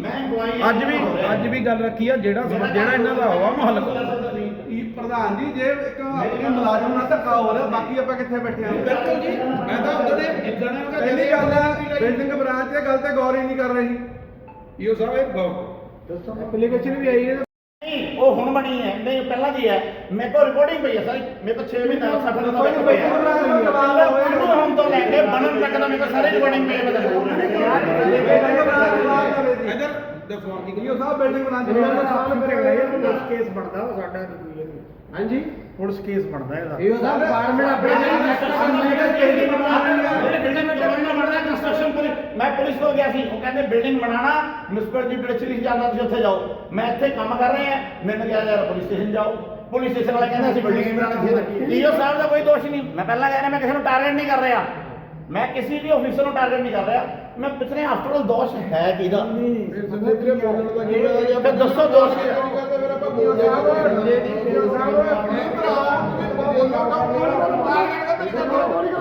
ਅੱਜ ਵੀ। ਅੱਜ ਵੀ ਗੱਲ ਰੱਖੀ ਆ ਜਿਹੜਾ ਜਿਹੜਾ ਇਹਨਾਂ ਦਾ ਹੋਵਾ ਮੁਹੱਲ ਪ੍ਰਧਾਨ ਜੀ ਜੇ ਇੱਕ ਆਪਣੇ ਮੁਲਾਜ਼ਮ ਨਾਲ ਧੱਕਾ ਹੋ ਰਿਹਾ ਬਾਕੀ ਆਪਾਂ ਕਿੱਥੇ ਬੈਠੇ ਹਾਂ? ਬਿਲਕੁਲ ਜੀ। ਮੈਂ ਤਾਂ ਉਦੋਂ ਨੇ ਜਿੱਦਣ ਉਹਦਾ ਪਹਿਲੀ ਗੱਲ ਹੈ ਬਿਲਡਿੰਗ ਬ੍ਰਾਂਚ ਤੇ ਗੱਲ ਤੇ ਗੌਰ ਹੀ ਨਹੀਂ ਕਰ ਰਹੀ। ਈਓ ਸਾਹਿਬ ਇਹ ਬ- ਐਪਲੀਕੇਸ਼ਨ ਵੀ ਆਈ ਹੈ ਨਹੀਂ ਉਹ ਹੁਣ ਬਣੀ ਹੈ। ਨਹੀਂ ਪਹਿਲਾਂ ਦੀ ਹੈ? ਮੇਰੇ ਕੋਲ ਰਿਕਾਰਡਿੰਗ ਪਈ ਹੈ ਸਰ। ਮੇਰੇ ਕੋਲ 6 ਮਹੀਨੇ 60 ਦਿਨ ਦਾ ਵਿੱਚ ਪਈ ਹੈ। ਸ਼ੁਰੂ ਹੋਣ ਤੋਂ ਲੈ ਕੇ ਬਣਨ ਤੱਕ ਦਾ ਮੇਰੇ ਕੋਲ ਸਾਰੀ ਰਿਕਾਰਡਿੰਗ ਪਈ ਹੈ ਮੈਂ ਇੱਧਰ ਦੇਖੋ ਕੀ ਸਾਹਿਬ ਬਿਲਡਿੰਗ ਬਣਾ ਕੇਸ ਬਣਦਾ ਉਹ ਸਾਡਾ। ਹਾਂਜੀ। ਪੁਲਿਸ ਕੇਸ ਬਣਦਾ ਇਹਦਾ। ਇਹ ਸਾਹਿਬ ਡਿਪਾਰਟਮੈਂਟ ਆਪਣੇ ਬਿਲਡਿੰਗ ਬਣਾਉਣਾ ਕੰਸਟਰਕਸ਼ਨ ਪੂਰੀ ਮੈਂ ਪੁਲਿਸ ਕੋਲ ਗਿਆ ਸੀ। ਉਹ ਕਹਿੰਦੇ ਬਿਲਡਿੰਗ ਬਣਾਣਾ ਮਿਊਨਿਸਪਲ ਦੀ ਡਿਸਟ੍ਰਿਕਟ ਜਾਂਦਾ ਤੁਸੀਂ ਉੱਥੇ ਜਾਓ। ਮੈਂ ਇੱਥੇ ਕੰਮ ਕਰ ਰਹੇ ਮੈਨੂੰ ਕਿਹਾ ਯਾਰ ਪੁਲਿਸ ਸਟੇਸ਼ਨ ਜਾਓ। ਪੁਲਿਸ ਸਟੇਸ਼ਨ ਵਾਲੇ ਕਹਿੰਦੇ ਅਸੀਂ ਬਿਲਡਿੰਗ ਬਣਾਉਣੀ ਸੀ। ਡੀਓ ਸਾਹਿਬ ਦਾ ਕੋਈ ਦੋਸ਼ ਨਹੀਂ। ਮੈਂ ਪਹਿਲਾਂ ਕਹਿ ਰਿਹਾ ਮੈਂ ਕਿਸੇ ਨੂੰ ਟਾਰਗੇਟ ਨਹੀਂ ਕਰ ਰਿਹਾ। ਮੈਂ ਕਿਸੇ ਵੀ ਅਫੀਸਰ ਨੂੰ ਟਾਰਗੇਟ ਨਹੀਂ ਕਰ ਰਿਹਾ ਮੈਂ ਪੁੱਛ ਰਿਹਾ ਆਫਟਰ ਆਲ ਦੋਸ਼ ਹੈ ਕਿਹਦਾ ਫਿਰ ਦੱਸੋ ਦੋਸ਼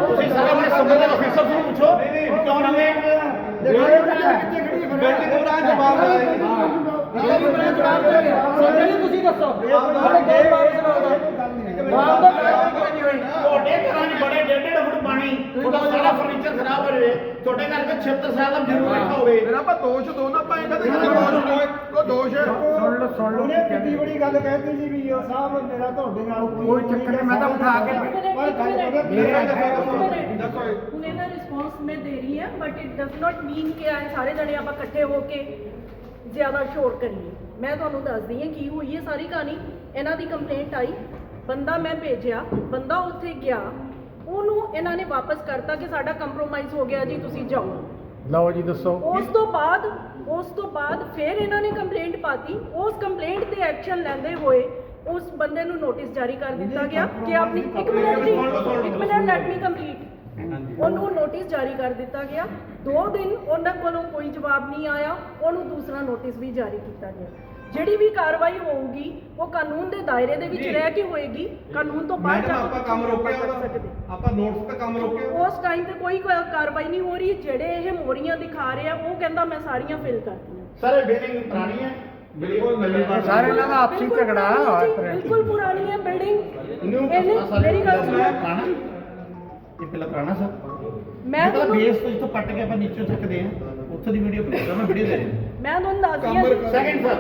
ਤੁਸੀਂ ਸਾਰੇ ਆਪਣੇ ਨੂੰ ਪੁੱਛੋ ਕਿਉਂ ਨਹੀਂ ਜਵਾਬ ਤੁਸੀਂ ਦੱਸੋ ਗਏ ਬਾਹਰ ਦਾ ਤੁਹਾਡੇ ਘਰਾਂ 'ਚ ਬੜੇ ਡੇਢ ਡੇਢ ਫੁੱਟ ਪਾਣੀ ਤੁਹਾਡਾ ਸਾਰਾ ਫਰਨੀਚਰ ਖਰਾਬ ਹੋ ਜਾਵੇ। ਤੁਹਾਡੇ ਘਰ 'ਚ 76 ਸਾਲ ਦਾ ਜ਼ਰੂਰ ਬੈਠਾ ਹੋਵੇ। ਫਿਰ ਆਪਾਂ ਦੋਸ਼ ਦੋ ਨਾ ਪਾਏ ਕਦੇ ਕਿਸੇ ਦੋਸ਼ ਨਹੀਂ ਕੋ ਦੋਸ਼ ਸੁਣ ਲਓ ਸੁਣ ਲਓ। ਉਹਨੇ ਕਿੰਨੀ ਬੜੀ ਗੱਲ ਕਹਿਤੀ ਸੀ ਵੀ ਉਹ ਸਾਹਿਬ ਮੇਰਾ ਤੁਹਾਡੇ ਨਾਲ ਕੋਈ ਚੱਕਰ ਨਹੀਂ ਮੈਂ ਤਾਂ ਉਠਾ ਕੇ ਪਰ ਗੱਲ ਪਤਾ ਕੀ ਹੈ? ਹੁਣ ਇਹਦਾ ਰਿਸਪੌਂਸ ਮੈਂ ਦੇ ਰਹੀ ਹਾਂ but it does not mean ਕਿ ਆ ਸਾਰੇ ਜਣੇ ਆਪਾਂ ਇਕੱਠੇ ਹੋ ਕੇ ਜ਼ਿਆਦਾ ਸ਼ੋਰ ਕਰੀਏ। ਮੈਂ ਤੁਹਾਨੂੰ ਦੱਸਦੀ ਹਾਂ ਕੀ ਹੋਈ ਹੈ ਸਾਰੀ ਕਹਾਣੀ। ਇਹਨਾਂ ਦੀ ਕੰਪਲੇਂਟ ਆਈ। ਬੰਦਾ ਮੈਂ ਭੇਜਿਆ ਬੰਦਾ ਉੱਥੇ ਗਿਆ। ਉਹਨੂੰ ਇਹਨਾਂ ਨੇ ਵਾਪਸ ਕਰਤਾ ਕਿ ਸਾਡਾ ਕੰਪਰੋਮਾਈਜ਼ ਹੋ ਗਿਆ ਜੀ ਤੁਸੀਂ ਜਾਓ। ਲਓ ਜੀ ਦੱਸੋ। ਉਸ ਤੋਂ ਬਾਅਦ ਉਸ ਤੋਂ ਬਾਅਦ ਫਿਰ ਇਹਨਾਂ ਨੇ ਕੰਪਲੇਂਟ ਪਾਤੀ। ਉਸ ਕੰਪਲੇਂਟ ਤੇ ਐਕਸ਼ਨ ਲੈਂਦੇ ਹੋਏ ਉਸ ਬੰਦੇ ਨੂੰ ਨੋਟਿਸ ਜਾਰੀ ਕਰ ਦਿੱਤਾ ਗਿਆ ਕਿ ਆਪਣੀ ਇੱਕ ਮਿੰਟ ਜੀ ਇੱਕ ਮਿੰਟ ਲੈਟ ਮੀ ਕੰਪਲੀਟ ਉਹਨੂੰ ਨੋਟਿਸ ਜਾਰੀ ਕਰ ਦਿੱਤਾ ਗਿਆ। ਦੋ ਦਿਨ ਉਹਨਾਂ ਕੋਲੋਂ ਕੋਈ ਜਵਾਬ ਨਹੀਂ ਆਇਆ। ਉਹਨੂੰ ਦੂਸਰਾ ਨੋਟਿਸ ਵੀ ਜਾਰੀ ਕੀਤਾ ਗਿਆ। ਜਿਹੜੀ ਵੀ ਕਾਰਵਾਈ ਹੋਊਗੀ ਉਹ ਕਾਨੂੰਨ ਦੇ ਦਾਇਰੇ ਦੇ ਵਿੱਚ ਰਹਿ ਕੇ ਹੋਏਗੀ। ਕਾਨੂੰਨ ਤੋਂ ਬਾਹਰ ਮੈਡਮ ਜਾ ਆਪਾਂ ਕੇ ਕੰਮ ਤੁਸੀਂ ਰੋਕਿਆ ਕਰ ਉਹਦਾ ਸਕਦੇ ਆਪਾਂ ਨੋਟਿਸ ਤੇ ਕੰਮ ਰੋਕਿਆ ਉਸ ਟਾਈਮ ਤੇ ਕੋਈ ਕਾ- ਕਾਰਵਾਈ ਨਹੀਂ ਹੋ ਰਹੀ। ਜਿਹੜੇ ਇਹ ਮੋਰੀਆਂ ਦਿਖਾ ਰਹੇ ਆ ਉਹ ਕਹਿੰਦਾ ਮੈਂ ਸਾਰੀਆਂ ਫਿਲ ਕਰਤੀਆਂ। ਸਰ ਇਹ ਬਿਲਡਿੰਗ ਪੁਰਾਣੀ ਹੈ ਬਿਲਕੁਲ ਨਵੀਂ ਬਣ ਸਾਰੇ ਇਹਨਾਂ ਦਾ ਆਪਸੀ ਬਿਲਕੁਲ ਝਗੜਾ ਪੁਰਾਣੀ ਹੈ ਜੀ। ਬਿਲਕੁਲ ਪੁਰਾਣੀ ਹੈ ਬਿਲਡਿੰਗ ਨਿਊ ਇਹਨੇ ਮੇਰੀ ਗੱਲ ਸੁਣੋ। ਪੁਰਾਣਾ ਇਹ ਪਹਿਲਾਂ ਪੁਰਾਣਾ ਸਰ ਮੈਂ ਤਾਂ ਤੁਹਾਨੂੰ ਬੇਸ ਤੋਂ ਜਿੱਥੋਂ ਪੱਟ ਕੇ ਆਪਾਂ ਨੀਚੇ ਥੱਕਦੇ ਆ। ਉੱਥੇ ਦੀ ਵੀਡੀਓ ਪਲੇਅ ਕਰ ਮੈਂ ਵੀਡੀਓ ਦੇ ਰਿਹਾ। ਮੈਂ ਤੁਹਾਨੂੰ ਦੱਸਦੀ ਹਾਂ ਸੈਕਿੰਡ ਸਰ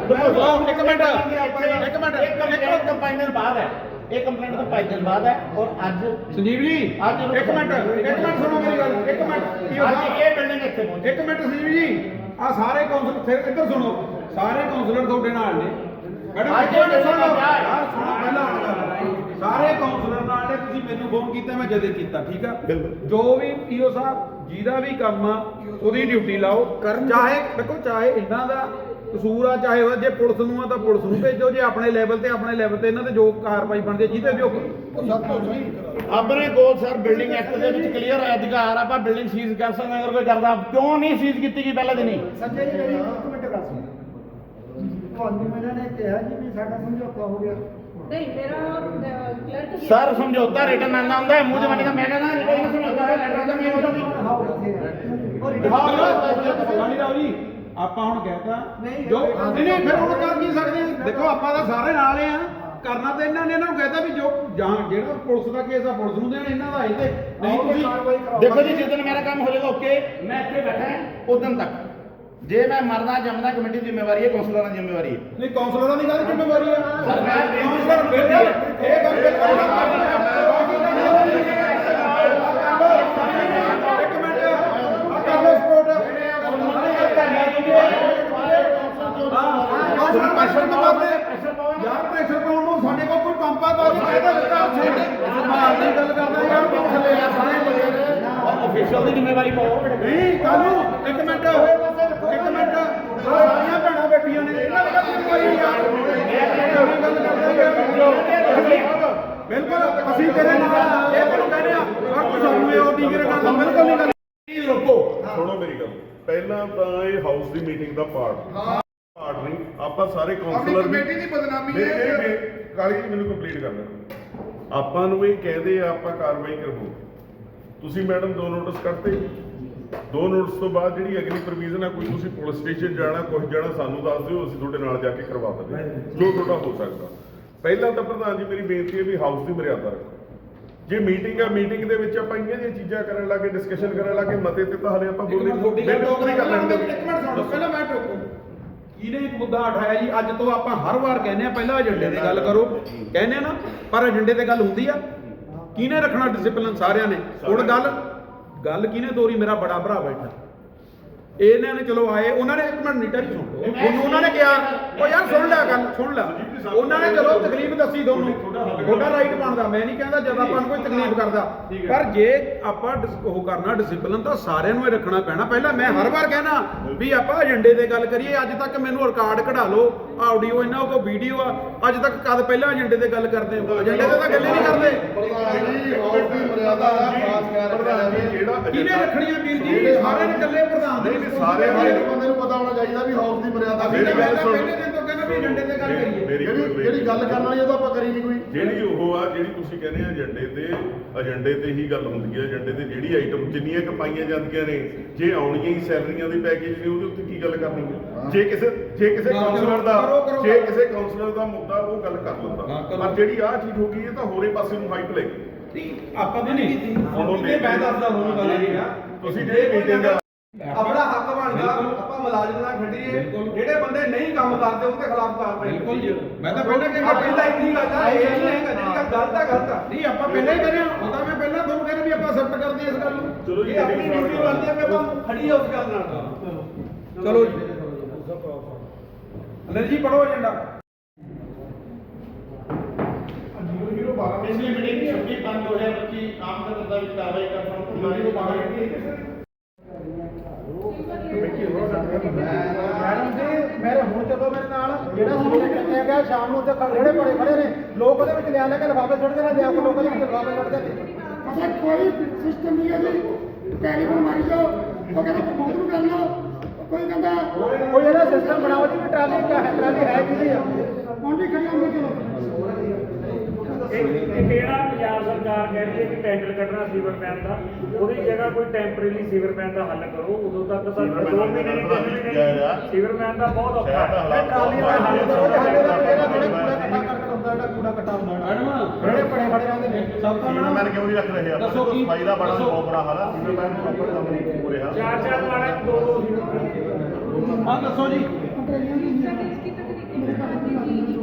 ਇੱਕ ਮਿੰਟ, ਇੱਕ ਮਿੰਟ, ਇੱਕ ਪੰਜ ਦਿਨ ਬਾਅਦ ਹੈ। ਇਹ ਕੰਪਲੇਂਟ ਤੋਂ ਪੰਜ ਦਿਨ ਬਾਅਦ ਹੈ ਔਰ ਅੱਜ ਸੰਜੀਵ ਜੀ ਅੱਜ ਇੱਕ ਮਿੰਟ। ਇੱਕ ਮਿੰਟ ਸੁਣੋ ਮੇਰੀ ਗੱਲ। ਇੱਕ ਮਿੰਟ। ਕੀ ਅੱਜ ਇਹ ਬਿਲਡਿੰਗ ਇੱਥੇ ਪਹੁੰਚੀ। ਇੱਕ ਮਿੰਟ ਸੰਜੀਵ ਜੀ ਆ ਸਾਰੇ ਕਾਉਂਸਲਰ ਫਿਰ ਇੱਧਰ ਸੁਣੋ। ਸਾਰੇ ਕਾਉਂਸਲਰ ਤੁਹਾਡੇ ਨਾਲ ਨੇ। ਮੈਡਮ ਇੱਕ ਮਿੰਟ ਸੁਣ। ਯਾਰ ਪਹਿਲਾਂ। ਸਾਰੇ ਕਾਉਂਸਲਰ ਨਾਲ ਨੇ ਤੁਸੀਂ ਮੈਨੂੰ ਫੋਨ ਕੀਤਾ ਮੈਂ ਜਦੇ ਕੀਤਾ ਠੀਕ ਆ? ਜੋ ਵੀ ਈਓ ਸਾਹਿਬ ਜਿਹਦਾ ਵੀ ਕੰਮ ਆ ਉਹਦੀ ਡਿਊਟੀ ਲਾਓ। ਚਾਹੇ ਦੇਖੋ ਚਾਹੇ ਇਹਨਾਂ ਦਾ ਕਸੂਰ ਆ ਚਾਹੇ ਉਹ ਜੇ ਪੁਲਿਸ ਨੂੰ ਆ ਤਾਂ ਪੁਲਿਸ ਨੂੰ ਭੇਜੋ ਜੇ ਆਪਣੇ ਲੈਵਲ ਤੇ ਆਪਣੇ ਲੈਵਲ ਤੇ ਇਹਨਾਂ ਤੇ ਜੋ ਕਾਰਵਾਈ ਬਣਦੀ ਹੈ ਜਿਹਦੇ ਵੀ ਉਹ ਆਪਣੇ ਕੋਲ ਸਰ ਬਿਲਡਿੰਗ ਐਕਟ ਦੇ ਵਿੱਚ ਕਲੀਅਰ ਅਧਿਕਾਰ ਆ, ਆਪਾਂ ਬਿਲਡਿੰਗ ਸੀਜ਼ ਕਰ ਸਕਦੇ ਹਾਂ ਅਗਰ ਕੋਈ ਕਰਦਾ ਕਿਉਂ ਨਹੀਂ ਸੀਜ਼ ਕੀਤੀ ਗਈ ਪਹਿਲੇ ਦਿਨ ਹੀ? ਸੰਜੇ ਜੀ ਮੇਰੀ ਇੱਕ ਮਿੰਟ ਗੱਲ ਸੁਣੋ ਤੁਹਾਨੂੰ ਇਹਨਾਂ ਨੇ ਕਿਹਾ ਜੀ ਵੀ ਸਾਡਾ ਸਮਝੌਤਾ ਹੋ ਗਿਆ। ਨਹੀਂ ਮੇਰਾ ਕਲਰਕ ਸਰ ਸਮਝੌਤਾ ਰਿਟਰਨ ਆਂਦਾ ਹੁੰਦਾ ਹੈ ਮੂੰਹ ਜਮਾਨੀ ਦਾ ਮੈਂ ਕਹਿੰਦਾ ਰਿਟਰਨ ਸਮਝੌਤਾ ਹੈ ਲੈਟਰ ਦਾ ਨਹੀਂ ਹੋ। ਜਾਂਦੀ ਰਾਣੀ ਰਾਓ ਜੀ ਆਪਾਂ ਹੁਣ ਕਹਿਤਾ ਜੋ ਨਹੀਂ ਨਹੀਂ ਫਿਰ ਹੁਣ ਕਰ ਕੀ ਸਕਦੇ? ਦੇਖੋ ਆਪਾਂ ਤਾਂ ਸਾਰੇ ਨਾਲ ਆ। ਕਰਨਾ ਤਾਂ ਇਹਨਾਂ ਨੇ ਇਹਨਾਂ ਨੂੰ ਕਹਿਤਾ ਵੀ ਜੋ ਜਾਂ ਜਿਹੜਾ ਪੁਲਿਸ ਦਾ ਕੇਸ ਆ ਪੁਲਿਸ ਨੂੰ ਦੇਣ ਇਹਨਾਂ ਦਾ ਇਹ ਤੇ। ਨਹੀਂ ਤੁਸੀਂ ਦੇਖੋ ਜੀ ਜਿਸ ਦਿਨ ਮੇਰਾ ਕੰਮ ਹੋ ਜਾਏਗਾ ਓਕੇ ਮੈਂ ਇੱਥੇ ਬੈਠਾ ਹਾਂ ਉਦੋਂ ਤੱਕ। ਜੇ ਮੈਂ ਮਰਦਾ ਜੰਮਦਾ ਕਮੇਟੀ ਦੀ ਜ਼ਿੰਮੇਵਾਰੀ ਹੈ ਕੌਂਸਲਰਾਂ ਦੀ ਜ਼ਿੰਮੇਵਾਰੀ ਹੈ ਨਹੀਂ ਕਾਉਂਸਲਰਾਂ ਦੀ ਗੱਲ ਜ਼ਿੰਮੇਵਾਰੀ ਆ ਸਰ, ਮੈਂ ਕਾਉਂਸਲਰ ਬਿਲਕੁਲ ਇਹ ਗੱਲ ਬਿਲਕੁਲ ਪ੍ਰੈਸ਼ਰ ਯਾਰ ਪ੍ਰੈਸ਼ਰ ਪਾਉਣ ਨੂੰ ਸਾਡੇ ਕੋਲ ਕੋਈ ਪੰਪ ਅਸੀਂ ਇਹਦਾ ਦਿੱਤਾ ਛੱਡ ਸੰਭਾਲ ਦੀ ਗੱਲ ਕਰਦਾ ਯਾਰ ਤੂੰ ਥੱਲੇ ਆ ਸਾਰੇ ਬੰਦੇ ਨੇ ਅਫੀਸ਼ੀਅਲ ਦੀ ਜ਼ਿੰਮੇਵਾਰੀ ਪਾਓ। ਨਹੀਂ ਕਾਲੂ ਇੱਕ ਮਿੰਟ ਇੱਕ ਮਿੰਟ। ਸਾਰੀਆਂ ਭੈਣਾਂ ਬੈਠੀਆਂ ਨੇ। ਇਹਨਾਂ ਦੀ ਗੱਲ ਕੋਈ ਯਾਰ ਇਹ ਗੱਲ ਕਰਦੇ ਬਿਲਕੁਲ ਅਸੀਂ ਤੇਰੇ ਨਾਲ ਇਹ ਤੈਨੂੰ ਕਹਿੰਦੇ ਆ ਆ ਸਾਨੂੰ ਇਹ ਉਹ ਟੀਕੇ ਕਰਦਾ ਬਿਲਕੁਲ ਨਹੀਂ ਗੱਲ ਰੋਕੋ। ਸੁਣੋ ਮੇਰੀ ਗੱਲ। ਪਹਿਲਾਂ ਤਾਂ ਇਹ ਹਾਊਸ ਦੀ ਮੀਟਿੰਗ ਦਾ ਪਾਰਟ ਪਾਰਟ ਨਹੀਂ ਆਪਾਂ ਸਾਰੇ ਕਾਉਂਸਲਰ ਵੀ ਕਮੇਟੀ ਦੀ ਬਦਨਾਮੀ ਹੈ। ਕਾਲੀ ਜੀ ਮੈਨੂੰ ਕੰਪਲੀਟ ਕਰ ਲੈਣ ਆਪਾਂ ਨੂੰ ਇਹ ਕਹਦੇ ਆ ਆਪਾਂ ਕਾਰਵਾਈ ਕਰੋ। ਤੁਸੀਂ ਮੈਡਮ ਦੋ ਨੋਟਿਸ ਕਰਤੇ ਦੋ ਨੋਟਿਸ ਤੋਂ ਬਾਅਦ ਜਿਹੜੀ ਅਗਲੀ ਪ੍ਰੋਵੀਜ਼ਨ ਹੈ ਕੋਈ ਤੁਸੀਂ ਪੁਲਿਸ ਸਟੇਸ਼ਨ ਜਾਣਾ ਕੁਝ ਜਾਣਾ ਸਾਨੂੰ ਦੱਸ ਦਿਓ ਅਸੀਂ ਤੁਹਾਡੇ ਨਾਲ ਜਾ ਕੇ ਕਰਵਾ ਦਿੰਦੇ ਜੋ ਤੁਹਾਡਾ ਹੋ ਸਕਦਾ। ਪਹਿਲਾਂ ਤਾਂ ਪ੍ਰਧਾਨ ਜੀ ਮੇਰੀ ਬੇਨਤੀ ਹੈ ਵੀ ਹਾਊਸ ਦੀ ਮਰਿਆਦਾ ਰੱਖੋ। ਜੇ ਮੀਟਿੰਗ ਆ ਮੀਟਿੰਗ ਦੇ ਵਿੱਚ ਆਪਾਂ ਇੰਨੀਆਂ ਜਿਹੀਆਂ ਚੀਜ਼ਾਂ ਕਰਨ ਲੱਗੇ ਡਿਸਕਸ਼ਨ ਕਰਨ ਲੱਗੇ ਮਤੇ ਤੇ ਤਾਂ ਹਲੇ ਆਪਾਂ ਛੋਟੀ ਗੱਲ ਬਿਲਕੁਲ ਨਹੀਂ ਕਰ ਲੈਣ ਇੱਕ ਮਿੰਟ ਸੁਣੋ ਪਹਿਲਾਂ ਮੈਂ ਟੋਕੂ ਜਿਹਨੇ ਇੱਕ ਮੁੱਦਾ ਉਠਾਇਆ ਜੀ? ਅੱਜ ਤੋਂ ਆਪਾਂ ਹਰ ਵਾਰ ਕਹਿੰਦੇ ਆ ਪਹਿਲਾਂ ਏਜੰਡੇ ਦੀ ਗੱਲ ਕਰੋ। ਕਹਿੰਦੇ ਆ ਨਾ ਪਰ ਏਜੰਡੇ ਤੇ ਗੱਲ ਹੁੰਦੀ ਆ। ਕਿਹਨੇ ਰੱਖਣਾ ਡਿਸਪਲਿਨ ਸਾਰਿਆਂ ਨੇ? ਹੁਣ ਗੱਲ ਗੱਲ ਕਿਹਨੇ ਤੋਰੀ? ਮੇਰਾ ਬੜਾ ਭਰਾ ਬੈਠਾ। ਇਹਨਾਂ ਨੇ ਚਲੋ ਆਏ ਉਹਨਾਂ ਨੇ ਇੱਕ ਮਿੰਟ ਨੀਟਾ ਜੀ ਸੁਣ ਲਓ। ਉਹਨੂੰ ਉਹਨਾਂ ਨੇ ਕਿਹਾ ਉਹ ਯਾਰ ਸੁਣ ਲੈ ਗੱਲ ਸੁਣ ਲੈ। ਉਹਨਾਂ ਨੇ ਚਲੋ ਤਕਲੀਫ ਦੱਸੀ ਦੋਨੋਂ। ਤੁਹਾਡਾ ਰਾਈਟ ਬਣਦਾ ਮੈਂ ਨਹੀਂ ਕਹਿੰਦਾ ਜਦ ਆਪਾਂ ਨੂੰ ਕੋਈ ਤਕਲੀਫ ਕਰਦਾ। ਪਰ ਜੇ ਆਪਾਂ ਉਹ ਕਰਨਾ ਡਿਸਪਲਿਨ ਤਾਂ ਸਾਰਿਆਂ ਨੂੰ ਹੀ ਰੱਖਣਾ ਪੈਣਾ। ਪਹਿਲਾਂ ਮੈਂ ਹਰ ਵਾਰ ਕਹਿਣਾ ਵੀ ਆਪਾਂ ਏਜੰਡੇ ਤੇ ਗੱਲ ਕਰੀਏ ਅੱਜ ਤੱਕ ਮੈਨੂੰ ਰਿਕਾਰਡ ਕਢਾ ਲਓ। ਆਡੀਓ ਇਹਨਾਂ ਕੋਲ ਵੀਡੀਓ ਆ। ਅੱਜ ਤੱਕ ਕਦ ਪਹਿਲਾਂ ਏਜੰਡੇ ਤੇ ਗੱਲ ਕਰਦੇ ਹੋ? ਏਜੰਡੇ ਤੇ ਤਾਂ ਗੱਲ ਹੀ ਨਹੀਂ ਕਰਦੇ। ਪ੍ਰਧਾਨ ਜੀ ਹਾਊਸ ਦੀ ਮਰਿਆਦਾ ਖਾਸ ਖਿਆਲ ਰੱਖਿਆ ਪ੍ਰਧਾਨ ਜੀ ਜਾਵੇ ਜਿਹੜਾ ਕਿਹਨੇ ਰੱਖਣੀਆਂ ਵੀਰ ਜੀ? ਸਾਰੇ ਨੇ ਇਕੱਲੇ ਪ੍ਰਧਾਨ ਦੇ ਨਹੀਂ, ਨਹੀਂ, ਸਾਰੇ ਹਰ ਵਾਲੇ ਇੱਕ ਬੰਦੇ ਨੂੰ ਪਤਾ ਹੋਣਾ ਚਾਹੀਦਾ ਵੀ ਹਾਊਸ ਦੀ ਮਰਿਆਦਾ ਕੀ ਅਸੀਂ ਤਾਂ ਹੈ ਗੱਲ ਸੁਣ। ਪਹਿਲੇ ਦਿਨ ਤੋਂ ਕਹਿੰਦਾ ਵੀ ਏਜੰਡੇ ਤੇ ਗੱਲ ਕਰੀਏ। ਮੇਰੀ ਜਿਹੜੀ ਜਿਹੜੀ ਗੱਲ ਕਰਨ ਵਾਲੀ ਉਹ ਤਾਂ ਆਪਾਂ ਕਰੀ ਨਹੀਂ ਕੋਈ। ਜਿਹੜੀ ਉਹ ਆ ਜਿਹੜੀ ਤੁਸੀਂ ਕਹਿੰਦੇ ਆ ਏਜੰਡੇ ਤੇ ਏਜੰਡੇ ਤੇ ਹੀ ਗੱਲ ਹੁੰਦੀ ਹੈ ਏਜੰਡੇ ਤੇ ਜਿਹੜੀ ਆਈਟਮ ਜਿੰਨੀਆਂ ਕੁ ਪਾਈਆਂ ਜਾਂਦੀਆਂ ਨੇ ਜੇ ਆਉਣੀਆਂ ਹੀ ਸੈਲਰੀਆਂ ਦੇ ਪੈਕੇਜ ਨੇ ਉਹਦੇ ਉੱਤੇ ਕੀ ਗੱਲ ਕਰਨੀ ਜੇ ਕਿਸੇ ਜੇ ਕਿਸੇ ਹਾਂ, ਕਾਉਂਸਲਰ ਕਰੋ, ਦਾ ਕਰੋ, ਜੇ ਕਰੋ। ਕਿਸੇ ਕਾਉਂਸਲਰ ਦਾ ਮੁੱਦਾ ਉਹ ਗੱਲ ਕਰ ਲੈਂਦਾ। ਪਰ ਜਿਹੜੀ ਆਹ ਚੀਜ਼ ਹੋ ਗਈ ਇਹ ਤਾਂ ਹੋਰੇ ਪਾਸੇ ਨੂੰ ਹਾਈਪ ਲੈ ਗਈ। ਨਹੀਂ ਆਪਾਂ ਤਾਂ ਨਹੀਂ। ਕੀਤੀ ਹੁਣ ਇਹ ਮੈਂ ਦੱਸਦਾ ਤੁਹਾਨੂੰ ਗੱਲ ਇਹ ਆ? ਤੁਸੀਂ ਜਿਹੜੀ ਮੀਟਿੰਗ ਆ ਆਪਣਾ ਹੱਕ ਬਣਦਾ ਆਪਾਂ ਮੁਲਾਜ਼ਮ ਨਾਲ ਖੜੀਏ ਜਿਹੜੇ ਬੰਦੇ ਨਹੀਂ ਕੰਮ ਕਰਦੇ ਉਹਦੇ ਖਿਲਾਫ ਕਾਰਵਾਈ ਬਿਲਕੁਲ ਜੀ। ਮੈਂ ਤਾਂ ਪਹਿਲਾਂ ਆ ਪਹਿਲਾਂ ਕਹਿੰਦਾ ਇੰਨੀ ਗੱਲ ਆ ਇਹ ਨਹੀਂ ਹੈ ਜਿਹੜੀ ਗੱਲ ਗਲਤ ਆ ਗਲਤ ਆ। ਨਹੀਂ ਆਪਾਂ ਪਹਿਲਾਂ ਹੀ ਕਹਿੰਦੇ ਹਾਂ ਉਹ ਤਾਂ ਮੈਂ ਪਹਿਲਾਂ ਤੁਹਾਨੂੰ ਕਹਿੰਦਾ ਵੀ ਆਪਾਂ ਅਸੈਪਟ ਕਰਦੇ ਹਾਂ ਇਸ ਗੱਲ ਨੂੰ। ਚਲੋ ਜੀ ਇਹ ਆਪਣੀ ਡਿਊਟੀ ਬਣਦੀ ਹੈ ਕਿ ਆਪਾਂ ਖੜੀਏ ਉਸ ਗੱਲ ਨਾਲ। ਚਲੋ ਜੀ। ਅਨਿਲ ਜੀ ਪੜੋ ਏਜੰਡਾ ਪਿਛਲੀ ਮੀਟਿੰਗ 26 5 2025 ਆਮ ਕਰਤਾ ਵਿੱਚ ਕਾਰਵਾਈ ਕਰਨ ਤੋਂ ਬਾਅਦ ਮੈਡਮ ਜੀ ਮੇਰੇ ਹੁਣ ਚੱਲੋ ਮੇਰੇ ਨਾਲ ਜਿਹੜਾ ਸਮਾਨ ਕਿੱਥੇ ਗਿਆ ਸ਼ਾਮ ਨੂੰ ਉੱਥੇ ਖੜੇ ਬੜੇ ਖੜੇ ਨੇ ਲੋਕ ਉਹਦੇ ਵਿੱਚ ਲਿਆ ਲੈ ਕੇ ਲਿਫਾਫੇ ਸੁੱਟਦੇ ਨੇ ਲਿਆ ਕੇ ਲੋਕਾਂ ਦੇ ਵਿੱਚ ਲਿਫਾਫੇ ਸੁੱਟਦੇ ਨੇ ਅਸਾਂ ਕੋਈ ਸਿਸਟਮ ਨਹੀਂ ਹੈ ਜੀ। ਟੈਲੀਫੋਨ ਮਾਰੀ ਜਾਓ। ਉਹ ਕਹਿੰਦਾ ਪ੍ਰਮੋਟ ਨੂੰ ਕਰ ਲਓ ਕੋਈ ਕਹਿੰਦਾ ਕੋਈ ਇਹਦਾ ਸਿਸਟਮ ਬਣਾਓ ਜੀ ਵੀ ਟਰਾਲੀ ਕਾ ਹੈ ਟਰਾਲੀ ਹੈ ਕਿਹਦੀ ਆ? ਵੀ ਖੜੀ ਹੁੰਦੀ ਚਲੋ ਤੇ ਕਿਹੜਾ ਪੰਜਾਬ ਸਰਕਾਰ ਹੈ ਕਿ ਟੈਂਡਰ ਕੱਢਣਾ ਸੀਵਰ ਪੈਣ ਦਾ ਉਹਦੀ ਜਗ੍ਹਾ ਕੋਈ ਟੈਂਪਰੇਰੀ ਸੀਵਰ ਪੈਣ ਦਾ ਹੱਲ ਕਰੋ ਉਦੋਂ ਤੱਕ ਤਾਂ ਦੋ ਮਹੀਨੇ ਨਹੀਂ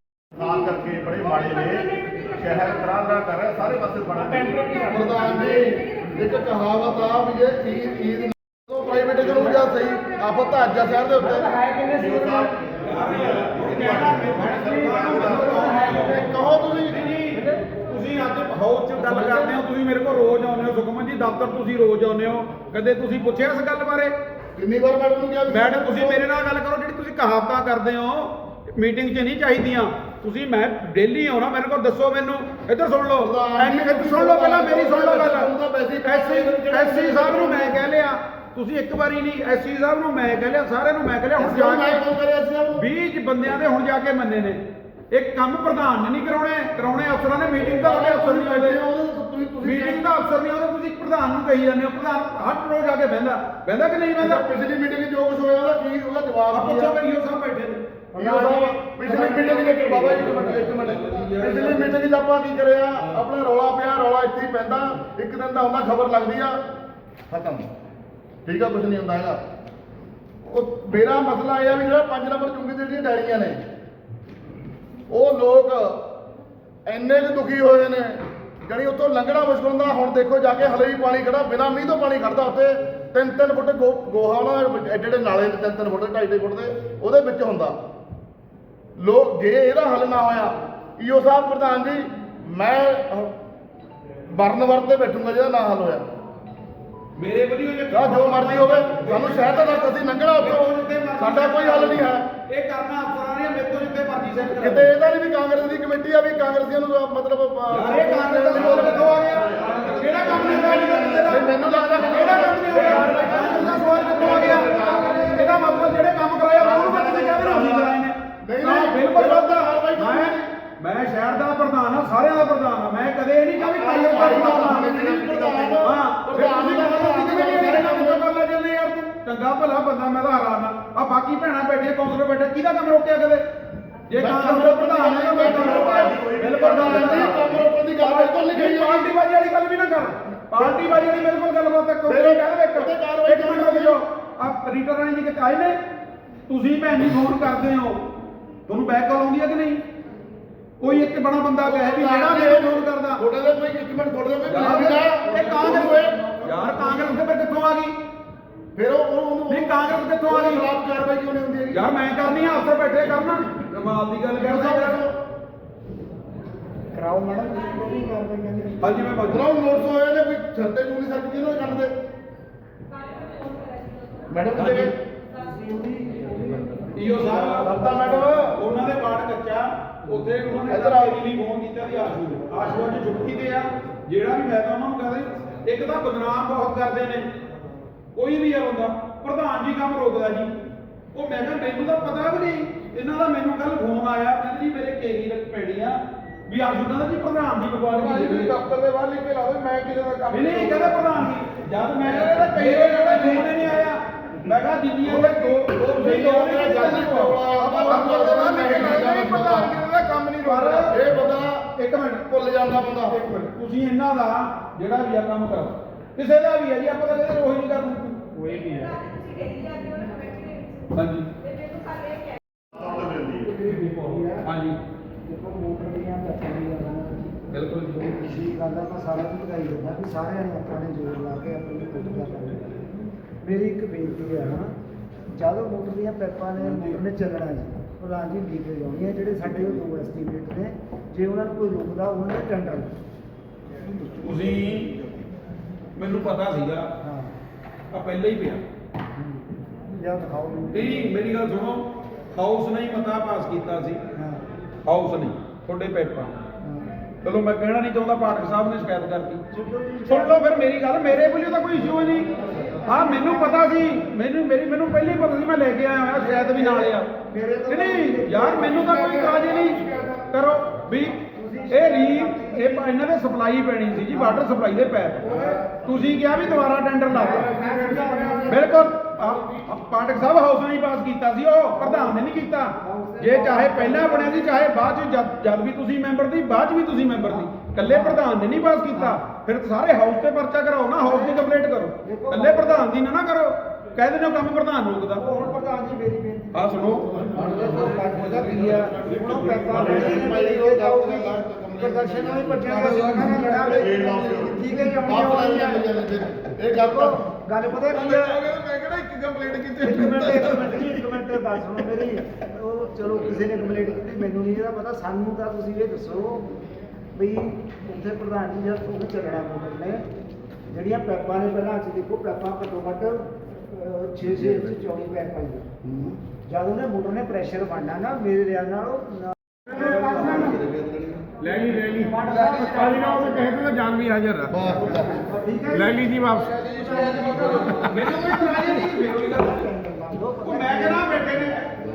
ਖਾਸ ਕਰਕੇ ਬੜੇ ਮਾੜੇ ਨੇ। ਸ਼ਹਿਰ ਤਰ੍ਹਾਂ ਦਾ ਕਰ ਰਿਹਾ ਸਾਰੇ ਪਾਸੇ ਬੜਾ ਪ੍ਰਧਾਨ ਜੀ ਇੱਕ ਕਹਾਵਤ ਆ ਵੀ ਜੇ ਈਦ ਈਦ ਤੋਂ ਪ੍ਰਾਈਵੇਟ ਕਰੂੰ ਜਾਂ ਸਹੀ ਆਫਤ ਤਾਂ ਅੱਜ ਆ ਸ਼ਹਿਰ ਦੇ ਉੱਤੇ। ਕਹੋ ਤੁਸੀਂ। ਤੁਸੀਂ ਅੱਜ ਹਾਊਸ 'ਚ ਗੱਲ ਕਰਦੇ ਹੋ ਤੁਸੀਂ ਮੇਰੇ ਕੋਲ ਰੋਜ਼ ਆਉਂਦੇ ਹੋ ਸੁਖਮਨ ਜੀ ਦਫ਼ਤਰ ਤੁਸੀਂ ਰੋਜ਼ ਆਉਂਦੇ ਹੋ। ਕਦੇ ਤੁਸੀਂ ਪੁੱਛਿਆ ਇਸ ਗੱਲ ਬਾਰੇ? ਕਿੰਨੀ ਵਾਰ ਮੈਡਮ ਨੂੰ ਕਿਹਾ ਮੈਡਮ ਤੁਸੀਂ ਮੇਰੇ ਨਾਲ ਗੱਲ ਕਰੋ ਜਿਹੜੀ ਤੁਸੀਂ ਕਹਾਵਤਾਂ ਕਰਦੇ ਹੋ ਮੀਟਿੰਗ 'ਚ ਨਹੀਂ ਚਾਹੀਦੀਆਂ। ਤੁਸੀਂ ਮੈਂ ਡੇਲੀ ਆਉਣਾ ਮੇਰੇ ਕੋਲ ਦੱਸੋ ਮੈਨੂੰ। ਇੱਧਰ ਸੁਣ ਲਓ। ਐਨ ਇੱਧਰ ਸੁਣ ਲਓ ਪਹਿਲਾਂ ਮੇਰੀ ਸੁਣ ਲਓ ਗੱਲ। ਐਸਸੀ ਸਾਹਿਬ ਨੂੰ ਮੈਂ ਕਹਿ ਲਿਆ। ਤੁਸੀਂ ਇੱਕ ਵਾਰੀ ਨਹੀਂ ਐਸਸੀ ਸਾਹਿਬ ਨੂੰ ਮੈਂ ਕਹਿ ਲਿਆ ਸਾਰਿਆਂ ਨੂੰ ਮੈਂ ਕਹਿ ਲਿਆ ਹੁਣ ਜਾ ਕੇ ਕਰਿਆ ਸੀ ਉਹਨੂੰ 20 ਬੰਦਿਆਂ ਦੇ ਹੁਣ ਜਾ ਕੇ ਮੰਨੇ ਨੇ। ਇਹ ਕੰਮ ਪ੍ਰਧਾਨ ਨੇ ਨਹੀਂ ਕਰਾਉਣੇ ਕਰਾਉਣੇ ਅਫਸਰਾਂ ਨੇ ਮੀਟਿੰਗ ਦਾ ਉਹਦੇ ਅਫਸਰ ਨਹੀਂ ਆਉਂਦੇ। ਮੀਟਿੰਗ ਦਾ ਅਫਸਰ ਨਹੀਂ ਆਉਂਦਾ ਤੁਸੀਂ ਪ੍ਰਧਾਨ ਨੂੰ ਕਹੀ ਜਾਂਦੇ ਹੋ। ਪ੍ਰਧਾਨ ਹਰ ਰੋਜ਼ ਆ ਕੇ ਬਹਿੰਦਾ। ਬਹਿੰਦਾ ਕਿ ਨਹੀਂ ਬਹਿੰਦਾ? ਪਿਛਲੀ ਮੀਟਿੰਗ ਜੋ ਕੁਝ ਹੋਇਆ ਉਹਦਾ ਕੀ ਉਹਦਾ ਜਵਾਬ ਕੀ ਪੁੱਛੋ ਆ? ਕਰੀਓ ਸਾਹਿਬ ਬੈਠੇ ਸਾਹਿਬ ਪਿਛਲੀ ਮੀਟਿੰਗ ਦੇ ਬਾਬਾ ਜੀ ਇੱਕ ਮਿੰਟ ਇੱਕ ਮਿੰਟ। ਪਿਛਲੀ ਮੀਟਿੰਗ 'ਚ ਆਪਾਂ ਕੀ ਕਰਿਆ ਆਪਣਾ ਰੌਲਾ ਪਿਆ ਰੌਲਾ ਇੱਥੇ ਹੀ ਪੈਂਦਾ। ਇੱਕ ਦਿਨ ਦਾ ਹੁੰਦਾ ਖਬਰ ਲੱਗਦੀ ਆ। ਖਤਮ। ਠੀਕ ਆ ਕੁਝ ਨਹੀਂ ਹੁੰਦਾ ਹੈਗਾ। ਉਹ ਮੇਰਾ ਮਸਲਾ ਇਹ ਆ ਵੀ ਜਿਹੜਾ 5 ਨੰਬਰ ਚੁੰਗੀ ਦੇ ਜਿਹੜੀਆਂ ਡੈਰੀਆਂ ਨੇ ਉਹ ਲੋਕ ਇੰਨੇ ਕੁ ਦੁਖੀ ਹੋਏ ਨੇ ਜਾਣੀ ਉੱਥੋਂ ਲੰਘਣਾ ਮੁਸ਼ਕਲ ਹੁੰਦਾ। ਹੁਣ ਦੇਖੋ ਜਾ ਕੇ ਹਲੇ ਵੀ ਪਾਣੀ ਖੜਾ ਬਿਨਾਂ ਮੀਂਹ ਤੋਂ ਪਾਣੀ ਖੜਦਾ ਉੱਥੇ। ਤਿੰਨ ਤਿੰਨ ਫੁੱਟ ਗੋਹਾ ਉਹਨਾਂ ਦੇ ਐਡੇ ਐਡੇ ਨਾਲੇ ਤਿੰਨ ਤਿੰਨ ਫੁੱਟ ਢਾਈ ਢਾਈ ਫੁੱਟ ਦੇ ਉਹਦੇ ਵਿੱਚ ਹੁੰਦਾ। ਲੋਕ ਜੇ ਇਹਦਾ ਹੱਲ ਨਾ ਹੋਇਆ। ਈਓ ਸਾਹਿਬ ਪ੍ਰਧਾਨ ਜੀ ਮੈਂ ਅਹ, ਵਰਨ ਵਰ ਤੇ ਬੈਠੂੰਗਾ ਜਿਹਦਾ ਨਾ ਹੱਲ ਹੋਇਆ। ਮੇਰੇ ਵੱਲੋਂ ਜੇ ਆ ਜੋ ਮਰਜ਼ੀ ਹੋਵੇ ਸਾਨੂੰ ਸ਼ਹਿਰ ਦਾ ਦੱਸ ਅਸੀਂ ਲੰਘਣਾ ਉੱਥੋਂ। ਸਾਡਾ ਕੋਈ ਹੱਲ ਨਹੀਂ ਹੈ। ਇਹ ਕਰਨਾ ਅਫਸਰਾਂ ਨੇ ਮੇਰੇ ਤੋਂ ਜਿੱਤੇ ਮਰਜ਼ੀ ਸੈੱਟ ਕਰਾ ਕਿਤੇ ਇਹਦਾ ਨਹੀਂ ਵੀ ਕਾਂਗਰਸ ਦੀ ਕਮੇਟੀ ਆ ਵੀ ਕਾਂਗਰਸੀਆਂ ਨੂੰ ਮਤਲਬ ਅਹ, ਯਾਰ ਇਹ ਕਾਂਗਰਸ ਦਾ ਸਵਾਲ ਕਿੱਥੋਂ ਆ ਗਿਆ? ਕਿਹੜਾ ਕੰਮ ਨਹੀਂ ਹੋਇਆ ਮੈਨੂੰ ਲੱਗਦਾ ਕਿਹੜਾ ਕੰਮ ਨਹੀਂ ਹੋਇਆ ਸਵਾਲ ਕਿੱਥੋਂ ਆ ਗਿਆ ਇਹਦਾ ਮਤਲਬ ਜਿਹੜੇ ਕੰਮ ਕਰਾਇਆ ਉਹਨੂੰ ਮੈਂ ਤੁਸੀਂ ਕਹਿੰਦੇ ਹੋ ਮੈਂ ਸ਼ਹਿਰ ਦਾ ਪ੍ਰਧਾਨ ਹਾਂ ਸਾਰਿਆਂ ਦਾ ਪ੍ਰਧਾਨ ਹਾਂ ਮੈਂ ਕਦੇ ਇਹ ਨਹੀਂ ਕਿਹਾ ਵੀ ਕਾਂਗਰਸ ਦਾ ਪ੍ਰਧਾਨ ਹਾਂ ਹਾਂ ਫਿਰ ਤੁਸੀਂ ਕਹਿੰਦੇ ਕਿ ਕਿਵੇਂ ਨਹੀਂ ਇਹਦਾ ਕੰਮ ਕਰ ਲੈ ਜਾਂਦੇ ਯਾਰ ਤੂੰ ਚੰਗਾ ਭਲਾ ਬੰਦਾ ਮੈਂ ਤਾਂ ਹੈਰਾਨ ਆ। ਆ ਬਾਕੀ ਭੈਣਾਂ ਬੈਠੀਆਂ ਕੌਂਸਲਰ ਬੈਠੇ ਕਿਹਦਾ ਕੰਮ ਰੋਕਿਆ ਕਦੇ? ਜੇ ਕਾਂਗਰਸ ਦਾ ਪ੍ਰਧਾਨ ਹੈ ਤਾਂ ਮੈਂ ਕੰਮ ਰੋਕਿਆ ਬਿਲਕੁਲ ਗੱਲ ਨਹੀਂ ਕੰਮ ਰੋਕਣ ਦੀ ਗੱਲ ਬਿਲਕੁਲ ਨਹੀਂ ਕਹੀ ਪਾਰਟੀ ਬਾਜੀ ਵਾਲੀ ਗੱਲ ਵੀ ਨਾ ਕਰ। ਪਾਰਟੀ ਬਾਜੀ ਵਾਲੀ ਬਿਲਕੁਲ ਗੱਲਬਾਤ ਹੈ ਕੋਈ ਕਹਿੰਦੇ ਇੱਕ। ਇੱਕ ਮਿੰਟ ਰੁਕ ਜਾਓ। ਆ ਰੀਟਰ ਰਾਣੀ ਜੀ ਕਿਤੇ ਆਏ ਨੇ? ਤੁਸੀਂ ਭੈਣ ਜੀ ਫੋਨ ਕਰਦੇ ਹੋ। ਤੁਹਾਨੂੰ ਬੈਕ ਕਾਲ ਆਉਂਦੀ ਹੈ ਕਿ ਨਹੀਂ? ਕੋਈ ਇੱਕ ਬੜਾ ਬੰਦਾ ਕਹੇ ਵੀ ਜਿਹੜਾ ਮੇਰੇ ਫੋਨ ਕਰਦਾ। ਤੁਹਾਡੇ ਦੇ ਕੋਈ ਇੱਕ ਮਿੰਟ ਤੁਹਾਡੇ ਦੇ ਕੋਈ ਇਹ ਕਾਂਗਰਸ ਯਾਰ ਕਾਂਗਰਸ ਦੇ ਫਿਰ ਕਿੱਥੋਂ ਆ ਗਈ? ਫਿਰ ਉਹ ਉਹਨੂੰ ਨਹੀਂ ਕਾਂਗਰਸ ਕਿੱਥੋਂ ਆ ਗਈ? ਖਿਲਾਫ ਕਾਰਵਾਈ ਕਿਉਂ ਨਹੀਂ ਹੁੰਦੀ ਹੈਗੀ? ਯਾਰ ਮੈਂ ਕਰਨੀ ਆ ਅਫਸਰ ਬੈਠੇ ਕਰਨਾ। ਕਮਾਲ ਦੀ ਗੱਲ ਕਰਦਾ। ਯਾਰ ਕਰਾਓ ਮੈਡਮ ਕੋਈ ਕਾਰਵਾਈ ਕਹਿੰਦੇ ਹਾਂਜੀ ਮੈਂ ਬਾਜੂ ਬਰਾਉਨ ਨੋਟਸ ਹੋਏ ਨੇ ਕੋਈ ਛੱਤੇ ਨੂੰ ਨਹੀਂ ਸਕਦੀ ਇਹਨਾਂ ਦੇ ਕੱਢ ਦੇ? ਮੈਡਮ ਦੇ ਈਓ ਸਾਹਿਬ ਦত্তা ਮੈਡਮ। ਉਹਨਾਂ ਦੇ ਪਾਠ ਕੱਚਾ ਉੱਥੇ ਉਹਨਾਂ ਨੇ ਇੱਧਰ ਆਓ। ਮੇਰੀ ਫੋਨ ਕੀਤਾ ਸੀ ਆਸ਼ੂ। ਆਸ਼ੂ ਅੱਜ ਛੁੱਟੀ ਤੇ ਆ। ਜਿਹੜਾ ਵੀ ਮੈਂ ਤਾਂ ਉਹਨਾਂ ਨੂੰ ਕਹਿੰਦਾ ਇੱਕ ਤਾਂ ਬਦਨਾਮ ਬਹੁਤ ਕਰਦੇ ਨੇ। ਕੋਈ ਵੀ ਆ ਬੰਦਾ ਪ੍ਰਧਾਨ ਜੀ ਕੰਮ ਰੋਕਦਾ ਜੀ। ਉਹ ਮੈਂ ਕਿਹਾ ਮੈਨੂੰ ਤਾਂ ਪਤਾ ਵੀ ਨਹੀਂ ਇਹਨਾਂ ਦਾ ਮੈਨੂੰ ਕੱਲ ਫੋਨ ਆਇਆ ਕਹਿੰਦੇ ਜੀ ਮੇਰੇ ਕੇਗੀ ਰੱਖ ਪੈਣੀ ਆ। ਵੀ ਆਸ਼ੂ ਕਹਿੰਦਾ ਜੀ ਪ੍ਰਧਾਨ ਜੀ ਬਗਵਾਨ ਤੁਸੀਂ ਦਫ਼ਤਰ ਦੇ ਬਾਹਰ ਲਿਖ ਕੇ ਲਾਓ ਮੈਂ ਕਿਸੇ ਦਾ ਕੰਮ ਨਹੀਂ ਨਹੀਂ ਕਹਿੰਦਾ ਪ੍ਰਧਾਨ ਜੀ ਜਦ ਮੈਂ ਕਹਿੰਦਾ ਕਈ ਵਾਰ ਕਹਿੰਦਾ ਫੋਨ ਨਹੀਂ ਆਇਆ। ਮੈਂ ਕਿਹਾ ਜਿੰਨੀਆਂ ਦੇ ਦੋ ਦੋ ਨਹੀਂ ਦੋ ਮੇਰਾ ਜੱਜ ਕੋਲਾ ਆਪਾਂ ਦਫ਼ਤਰ ਦੇ ਬਾਹਰ ਲਿਖ ਕੇ ਲਾਉਂਦੇ ਪ੍ਰਧਾਨ ਕਿਸੇ ਦਾ ਕੰਮ ਨਹੀਂ ਰੋਕਦਾ। ਇਹ ਬੰਦਾ ਇੱਕ ਮਿੰਟ ਭੁੱਲ ਜਾਂਦਾ ਬੰਦਾ। ਤੁਸੀਂ ਇਹਨਾਂ ਦਾ ਜਿਹੜਾ ਵੀ ਆ ਕੰਮ ਕਰੋ। ਕਿਸੇ ਦਾ ਵੀ ਹੈ ਜੀ ਆਪਾਂ ਤਾਂ ਕਹਿੰਦੇ ਉਹੀ ਨਹੀਂ ਕਰਨਾ। ਕੋਈ ਵੀ ਹੈ। ਹਾਂਜੀ। ਬਿਲਕੁਲ ਜੀ। ਮੇਰੀ ਇੱਕ ਬੇਨਤੀ ਹੈ ਨਾ ਜਦੋਂ ਮੋਟਰ ਦੀਆਂ ਪਾਈਪਾਂ ਨੇ ਮੋਟਰ ਨੇ ਚੱਲਣਾ ਜੀ ਪ੍ਰਧਾਨ ਜੀ ਲੀਕੇਜ ਆਉਣੀ ਹੈ ਜਿਹੜੇ ਸਾਡੇ ਉਹ ਦੋ ਐਸਟੀਮੇਟ ਨੇ ਜੇ ਉਹਨਾਂ ਨੂੰ ਕੋਈ ਰੁਕਦਾ ਉਹਨਾਂ ਨੇ ਟੈਂਡਰ ਤੁਸੀਂ ਮੈਨੂੰ ਪਤਾ ਸੀਗਾ। ਹਾਂ। ਆ ਪਹਿਲਾਂ ਹੀ ਪਿਆ। ਜਾਂ ਦਿਖਾਓ। ਮੈਨੂੰ। ਨਹੀਂ ਮੇਰੀ ਗੱਲ ਸੁਣੋ। ਹਾਊਸ ਨੇ ਹੀ ਮਤਾ ਪਾਸ ਕੀਤਾ ਸੀ। ਹਾਂ। ਹਾਊਸ ਨੇ ਤੁਹਾਡੇ ਪੈਪਾਂ ਹਾਂ। ਚਲੋ ਮੈਂ ਕਹਿਣਾ ਨਹੀਂ ਚਾਹੁੰਦਾ ਪਾਠਕ ਸਾਹਿਬ ਨੇ ਸ਼ਿਕਾਇਤ ਕਰਤੀ। ਸੁਣ ਲਓ ਫਿਰ ਮੇਰੀ ਗੱਲ ਮੇਰੇ ਵੱਲੋਂ ਤਾਂ ਕੋਈ ਇਸ਼ੂ ਨਹੀਂ। ਹਾਂ ਮੈਨੂੰ ਪਤਾ ਸੀ। ਮੈਨੂੰ ਮੇਰੀ ਮੈਨੂੰ ਪਹਿਲਾਂ ਪਤਾ ਸੀ ਮੈਂ ਲੈ ਕੇ ਆਇਆ ਹੋਇਆ ਸ਼ਿਕਾਇਤ ਵੀ ਨਾਲ ਆ। ਨਹੀਂ ਯਾਰ ਮੈਨੂੰ ਤਾਂ ਕੋਈ ਹੀ ਨਹੀਂ। ਕਰੋ। ਵੀ ਇਹ ਰੀ, ਇਹ ਇਹਨਾਂ ਦੇ ਸਪਲਾਈ ਪੈਣੀ ਸੀ ਜੀ ਵਾਟਰ ਸਪਲਾਈ ਦੇ ਪੈਪ। ਤੁਸੀਂ ਕਿਹਾ ਵੀ ਦੁਬਾਰਾ ਟੈਂਡਰ ਲਾ ਦਿਓ। ਬਿਲਕੁਲ ਆ- ਸਾਹਿਬ ਹਾਊਸ ਨੇ ਪਾਸ ਕੀਤਾ ਸੀ, ਉਹ ਪ੍ਰਧਾਨ ਨੇ ਨਹੀਂ ਕੀਤਾ। ਜੇ ਚਾਹੇ ਪਹਿਲਾਂ ਬਣਿਆ ਸੀ, ਚਾਹੇ ਬਾਅਦ ਚ ਜਦ ਵੀ ਤੁਸੀਂ ਮੈਂਬਰ ਦੀ ਬਾਅਦ ਚ ਵੀ ਤੁਸੀਂ ਮੈਂਬਰ ਦੀ ਇਕੱਲੇ ਪ੍ਰਧਾਨ ਨੇ ਨਹੀਂ ਪਾਸ ਕੀਤਾ। ਫਿਰ ਸਾਰੇ ਹਾਊਸ ਤੇ ਪਰਚਾ ਕਰਾਓ ਨਾ ਹਾਊਸ ਦੀ ਕੰਪਲੀਟ ਕਰੋ। ਇਕੱਲੇ ਪ੍ਰਧਾਨ ਦੀ ਨਾ ਨਾ ਕਰੋ। ਕਹਿ ਦਿੰਦੇ ਹੋ ਕੰਮ ਪ੍ਰਧਾਨ ਰੋਕਦਾ? ਹੁਣ ਪ੍ਰਧਾਨ ਜੀ ਮੇਰੀ ਬੇਨਤੀ ਆ ਸੁਣੋ ਪ੍ਰਦਰਸ਼ਨ ਵਾਲੇ ਬੱਚਿਆਂ ਦਾ ਸਵਾਗਤ ਨਾਲ ਲੜਾਂਗੇ ਠੀਕ ਹੈ ਜੀ ਆਪਣੀ ਆਵਾਜ਼ ਆ। ਇਹ ਗੱਲ ਤਾਂ ਗੱਲ ਪਤਾ ਕੀ ਆ ਮੈਂ ਕਿਹੜਾ ਇੱਕ ਕੰਪਲੇਂਟ ਕੀਤੀ ਇੱਕ ਮਿੰਟ ਇੱਕ ਮਿੰਟ ਜੀ, ਇੱਕ ਮਿੰਟ ਗੱਲ ਸੁਣੋ ਮੇਰੀ। ਉਹ ਚਲੋ ਕਿਸੇ ਨੇ ਕੰਪਲੇਂਟ ਕੀਤੀ ਮੈਨੂੰ ਨਹੀਂ ਇਹਦਾ ਪਤਾ। ਸਾਨੂੰ ਤਾਂ ਤੁਸੀਂ ਇਹ ਦੱਸੋ ਵੀ ਉੱਥੇ ਪ੍ਰਧਾਨ ਜੀ ਜਦ ਨੇ ਜਿਹੜੀਆਂ ਪੈਪਾਂ ਨੇ ਪਹਿਲਾਂ ਅੱਜ ਦੇਖੋ ਪੈਪਾਂ ਘੱਟੋ ਘੱਟ 6 6 ਇੰਚ ਚੌੜੀ ਪੈਪ ਆਈ ਜਦ ਉਹਨੇ ਮੋਟਰ ਨੇ ਪ੍ਰੈਸ਼ਰ ਬਣਨਾ ਨਾ ਮੇਰੇ ਰਿਆਲ ਨਾਲ ਉਹ ਲੈ ਲਈ ਲੈ ਲਈ। ਕਾਲੀ ਨਾ ਉਹ ਕਹੇ ਤਾਂ ਜਾਨ ਵੀ ਹਾਜ਼ਰ ਆ। ਹੈ ਲੈ ਲਈ ਜੀ ਵਾਪਸ। ਮੈਨੂੰ ਕੋਈ ਨਹੀਂ ਉਹੀ ਮੈਂ ਕਹਿੰਦਾ ਬੈਠੇ ਨੇ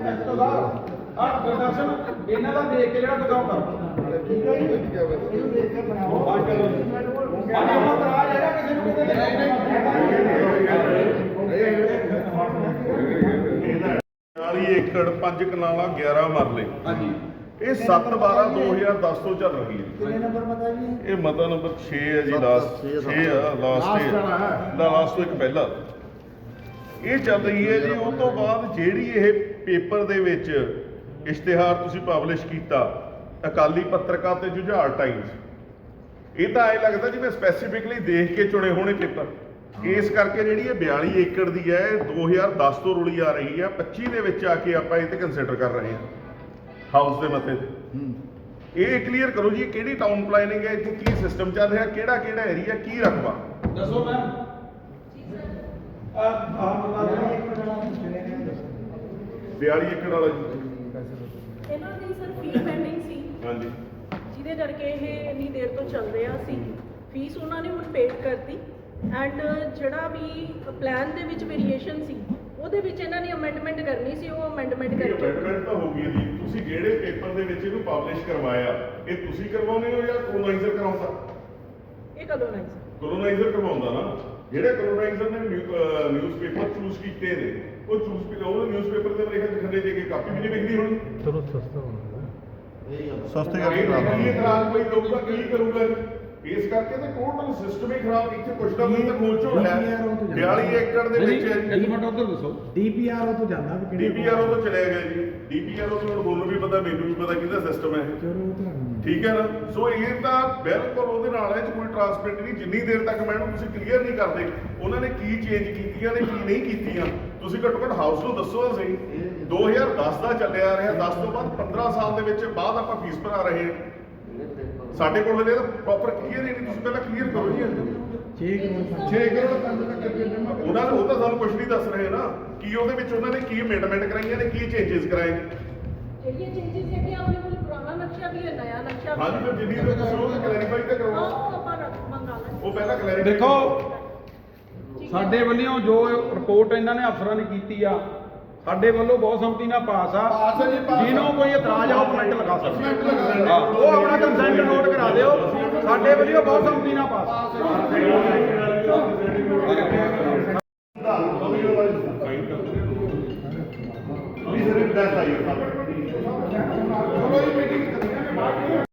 ਐਸਟੋ ਸਾਹਿਬ ਆ ਪ੍ਰਦਰਸ਼ਨ ਇਹਨਾਂ ਦਾ ਦੇਖ ਕੇ ਜਿਹੜਾ ਬਤਾਓ ਕਰ। ਠੀਕ ਹੈ ਜੀ। ਇਹਨੂੰ ਦੇਖ ਕੇ ਬਣਾਓ। ਹਾਂ ਚਲੋ ਉਹ ਕਿਸੇ ਨੂੰ ਕਿਤੇ ਨਹੀਂ। 40 ਏਕੜ 5 ਕਨਾਲਾਂ 11 ਮਰਲੇ। ਹਾਂਜੀ। ਇਹ 7 12 2010 ਤੋਂ ਚੱਲ ਰਹੀ ਹੈ। ਕਿੰਨੇ ਨੰਬਰ ਮਤਾ ਜੀ? ਇਹ ਮਤਾ ਨੰਬਰ 6 ਹੈ ਜੀ ਲਾਸਟ 6 ਆ ਲਾਸਟ ਹੈ। ਦਾ ਲਾਸਟ ਤੋਂ ਇੱਕ ਪਹਿਲਾ। ਇਹ ਚੱਲ ਰਹੀ ਹੈ ਜੀ ਉਸ ਤੋਂ ਬਾਅਦ ਜਿਹੜੀ ਇਹ ਪੇਪਰ ਦੇ ਵਿੱਚ ਇਸ਼ਤਿਹਾਰ ਤੁਸੀਂ ਪਬਲਿਸ਼ ਕੀਤਾ ਅਕਾਲੀ ਪੱਤਰਕਾਰ ਤੇ ਜੁਝਾਰ ਟਾਈਮਸ ਇਹ ਤਾਂ ਐ ਲੱਗਦਾ ਜਿਵੇਂ ਸਪੈਸੀਫਿਕਲੀ ਦੇਖ ਕੇ ਚੁਣੇ ਹੋਣੇ ਪੇਪਰ। ਇਸ ਕਰਕੇ ਜਿਹੜੀ ਇਹ 42 ਏਕੜ ਦੀ ਹੈ ਇਹ 2010 ਤੋਂ ਰੁਲੀ ਆ ਰਹੀ ਹੈ 25 ਦੇ ਵਿੱਚ ਆ ਕੇ ਆਪਾਂ ਇਹ ਤੇ ਕੰਸੀਡਰ ਕਰ ਰਹੇ ਹਾਂ ਹਾਊਸ ਦੇ ਮੱਥੇ ਤੇ। ਇਹ ਕਲੀਅਰ ਕਰੋ ਜੀ ਇਹ ਕਿਹੜੀ ਟਾਊਨ ਪਲਾਨਿੰਗ ਹੈ ਇੱਥੇ ਕੀ ਸਿਸਟਮ ਚੱਲ ਰਿਹਾ ਕਿਹੜਾ ਕਿਹੜਾ ਏਰੀਆ ਕੀ ਰਕਬਾ? ਦੱਸੋ ਮੈਮ ਆ ਆ ਮਤਾ 42 ਏਕੜ ਵਾਲਾ ਜੀ। ਇਹਨਾਂ ਦੀ ਸਰ ਫੀ ਪੈਂਡਿੰਗ ਸੀ। ਹਾਂਜੀ। ਜਿਹਦੇ ਕਰਕੇ ਇਹ ਇੰਨੀ ਦੇਰ ਤੋਂ ਚੱਲ ਰਿਹਾ ਸੀ। ਫੀਸ ਉਹਨਾਂ ਨੇ ਹੁਣ ਪੇਡ ਕਰਤੀ। ਐਂਡ ਜਿਹੜਾ ਵੀ ਪਲਾਨ ਦੇ ਵਿੱਚ ਵੇਰੀਏਸ਼ਨ ਸੀ ਉਹਦੇ ਵਿੱਚ ਇਹਨਾਂ ਨੇ ਅਮੈਂਡਮੈਂਟ ਕਰਨੀ ਸੀ ਉਹ ਅਮੈਂਡਮੈਂਟ ਕਰਕੇ। ਅਪਾਇੰਟਮੈਂਟ ਤਾਂ ਹੋ ਗਈ ਜੀ ਤੁਸੀਂ ਜਿਹੜੇ ਪੇਪਰ ਦੇ ਵਿੱਚ ਇਹਨੂੰ ਪਬਲਿਸ਼ ਕਰਵਾਇਆ ਇਹ ਤੁਸੀਂ ਕਰਵਾਉਂਦੇ ਹੋ ਜਾਂ ਕੋਲੋਨਾਈਜ਼ਰ ਕਰਾਉਂਦਾ? ਇਹ ਕਦੋਂ ਨਹੀਂ ਸੀ ਕੋਲੋਨਾਈਜ਼ਰ ਕਰਵਾਉਂਦਾ ਨਾ। ਜਿਹੜੇ ਕੋਲੋਨਾਈਜ਼ਰ ਨੇ ਨਿਊਜ਼ਪੇਪਰ ਚੂਜ਼ ਕੀਤੇ ਨੇ ਉਹ ਚੂਜ਼ ਕੀਤੇ ਉਹ ਨਿਊਜ਼ਪੇਪਰ ਦੇ ਮੇਰੇ ਖਿਆਲ ਖੰਡੇ ਦੇ ਕੇ ਕਾਪੀ ਵੀ ਨਹੀਂ ਵਿਕਦੀ ਹੋਣੀ। ਸਸਤੇ ਇਹ ਕੀ ਇਤਰਾਜ਼ ਕੋਈ ਲੋਕਾਂ ਕੀ ਕਰੂਗਾ? ਇਸ ਕਰਕੇ ਤੇ ਟੋਟਲ ਸਿਸਟਮ ਹੀ ਖਰਾਬ ਇੱਥੇ ਕੁਛ ਨਾ ਕੁਛ ਤਾਂ ਝੋਲ ਹੈ। 42 ਏਕੜ ਦੇ ਵਿੱਚ ਹੈ ਜੀ ਇੱਕ ਮਿੰਟ ਉਧਰ ਦੱਸੋ। ਡੀਪੀਆਰ ਤੋਂ ਜਾਂਦਾ ਵੀ ਕਿਹੜੇ ਡੀਪੀਆਰਓ ਤੋਂ ਚਲਿਆ ਗਿਆ ਜੀ। ਡੀਪੀਆਰਓ ਤੋਂ ਹੁਣ ਤੁਹਾਨੂੰ ਵੀ ਪਤਾ ਮੈਨੂੰ ਵੀ ਪਤਾ ਕਿਹਦਾ ਸਿਸਟਮ ਹੈ ਇਹ। ਚਲੋ ਠੀਕ ਹੈ ਨਾ? ਸੋ ਇਹ ਤਾਂ ਬਿਲਕੁਲ ਉਹਦੇ ਨਾਲ ਹੈ ਕੋਈ ਟਰਾਂਸਪੇਰੈਂਟ ਨਹੀਂ। ਜਿੰਨੀ ਦੇਰ ਤੱਕ ਮੈਨੂੰ ਤੁਸੀਂ ਕਲੀਅਰ ਨਹੀਂ ਕਰਦੇ ਉਹਨਾਂ ਨੇ ਕੀ ਚੇਂਜ ਕੀਤੀਆਂ ਨੇ ਕੀ ਨਹੀਂ ਕੀਤੀਆਂ? ਤੁਸੀਂ ਘੱਟੋ ਘੱਟ ਹਾਊਸ ਨੂੰ ਦੱਸੋ ਤਾਂ ਸਹੀ। 2010 ਦਾ ਚੱਲਿਆ ਰਿਹਾ। 10 ਤੋਂ ਬਾਅਦ 15 ਸਾਲ ਦੇ ਵਿੱਚ ਬਾਅਦ ਆਪਾਂ ਫੀਸ ਭਰਾ ਰਹੇ ਹਾਂ। ਸਾਡੇ ਕੋਲ ਹਲੇ ਤਾਂ ਪ੍ਰੋਪਰ ਕਲੀਅਰ ਹੀ ਨਹੀਂ ਤੁਸੀਂ ਪਹਿਲਾਂ ਕਲੀਅਰ ਕਰੋ ਜੀ। 6 ਕਰੋੜ 6 ਕਰੋੜ 5 ਲੱਖ ਰੁਪਏ ਜਮ੍ਹਾਂ ਉਹਨਾਂ ਨੇ ਉਹ ਤਾਂ ਸਾਨੂੰ ਕੁਝ ਨਹੀਂ ਦੱਸ ਰਹੇ ਨਾ। ਕੀ ਉਹਦੇ ਵਿੱਚ ਉਹਨਾਂ ਨੇ ਕੀ ਅਮੈਂਡਮੈਂਟ ਕਰਾਈਆਂ ਨੇ ਕੀ ਚੇਂਜਸ ਕਰਾਏ ਨੇ? ਜਿਹੜੀਆਂ ਚੇਂਜਸ ਹੈਗੀਆਂ ਆਪਣੇ ਕੋਲ ਪੁਰਾਣਾ ਨਕਸ਼ਾ ਵੀ ਹੈ ਨਇਆ ਨਕਸ਼ਾ ਵੀ ਹਾਂਜੀ ਫਿਰ ਜਿੰਨੀ ਦੇਰ ਤੁਸੀਂ ਉਹ ਕਲੈਰੀਫਾਈ ਤਾਂ ਹਾਂ ਕਰਵਾਓ ਉਹ ਆਪਾਂ ਰੱਖ ਮੰਗਾ ਲਾਂਗੇ। ਉਹ ਪਹਿਲਾਂ ਕਲੈਰੀਫਾਈ ਦੇਖੋ ਸਾਡੇ ਵੱਲੋਂ ਜੋ ਰਿਪੋਰਟ ਇਹਨਾਂ ਨੇ ਅਫਸਰਾਂ ਨੇ ਕੀਤੀ ਆ ਸਾਡੇ ਵੱਲੋਂ ਬਹੁਤ ਸੰਮਤੀ ਨਾਲ ਪਾਸ ਆ ਪਾਸ ਜੀ ਪਾਸ ਜਿਹਨੂੰ ਕੋਈ ਇਤਰਾਜ਼ ਆ ਉਹ ਕਮੈਂਟ ਲਗਾ ਸਕਦਾ ਹਾਂ, ਉਹ ਆਪਣਾ ਕੰਸੈਂਟ ਨੋਟ ਕਰਾ ਦਿਓ ਸਾਡੇ ਵੱਲੋਂ ਬਹੁਤ ਸੰਮਤੀ ਨਾਲ ਪਾਸ ਵੀ ਸਿਰਫ ਦੱਸ ਆਈ ਚਲੋ ਜੀ ਮੀਟਿੰਗ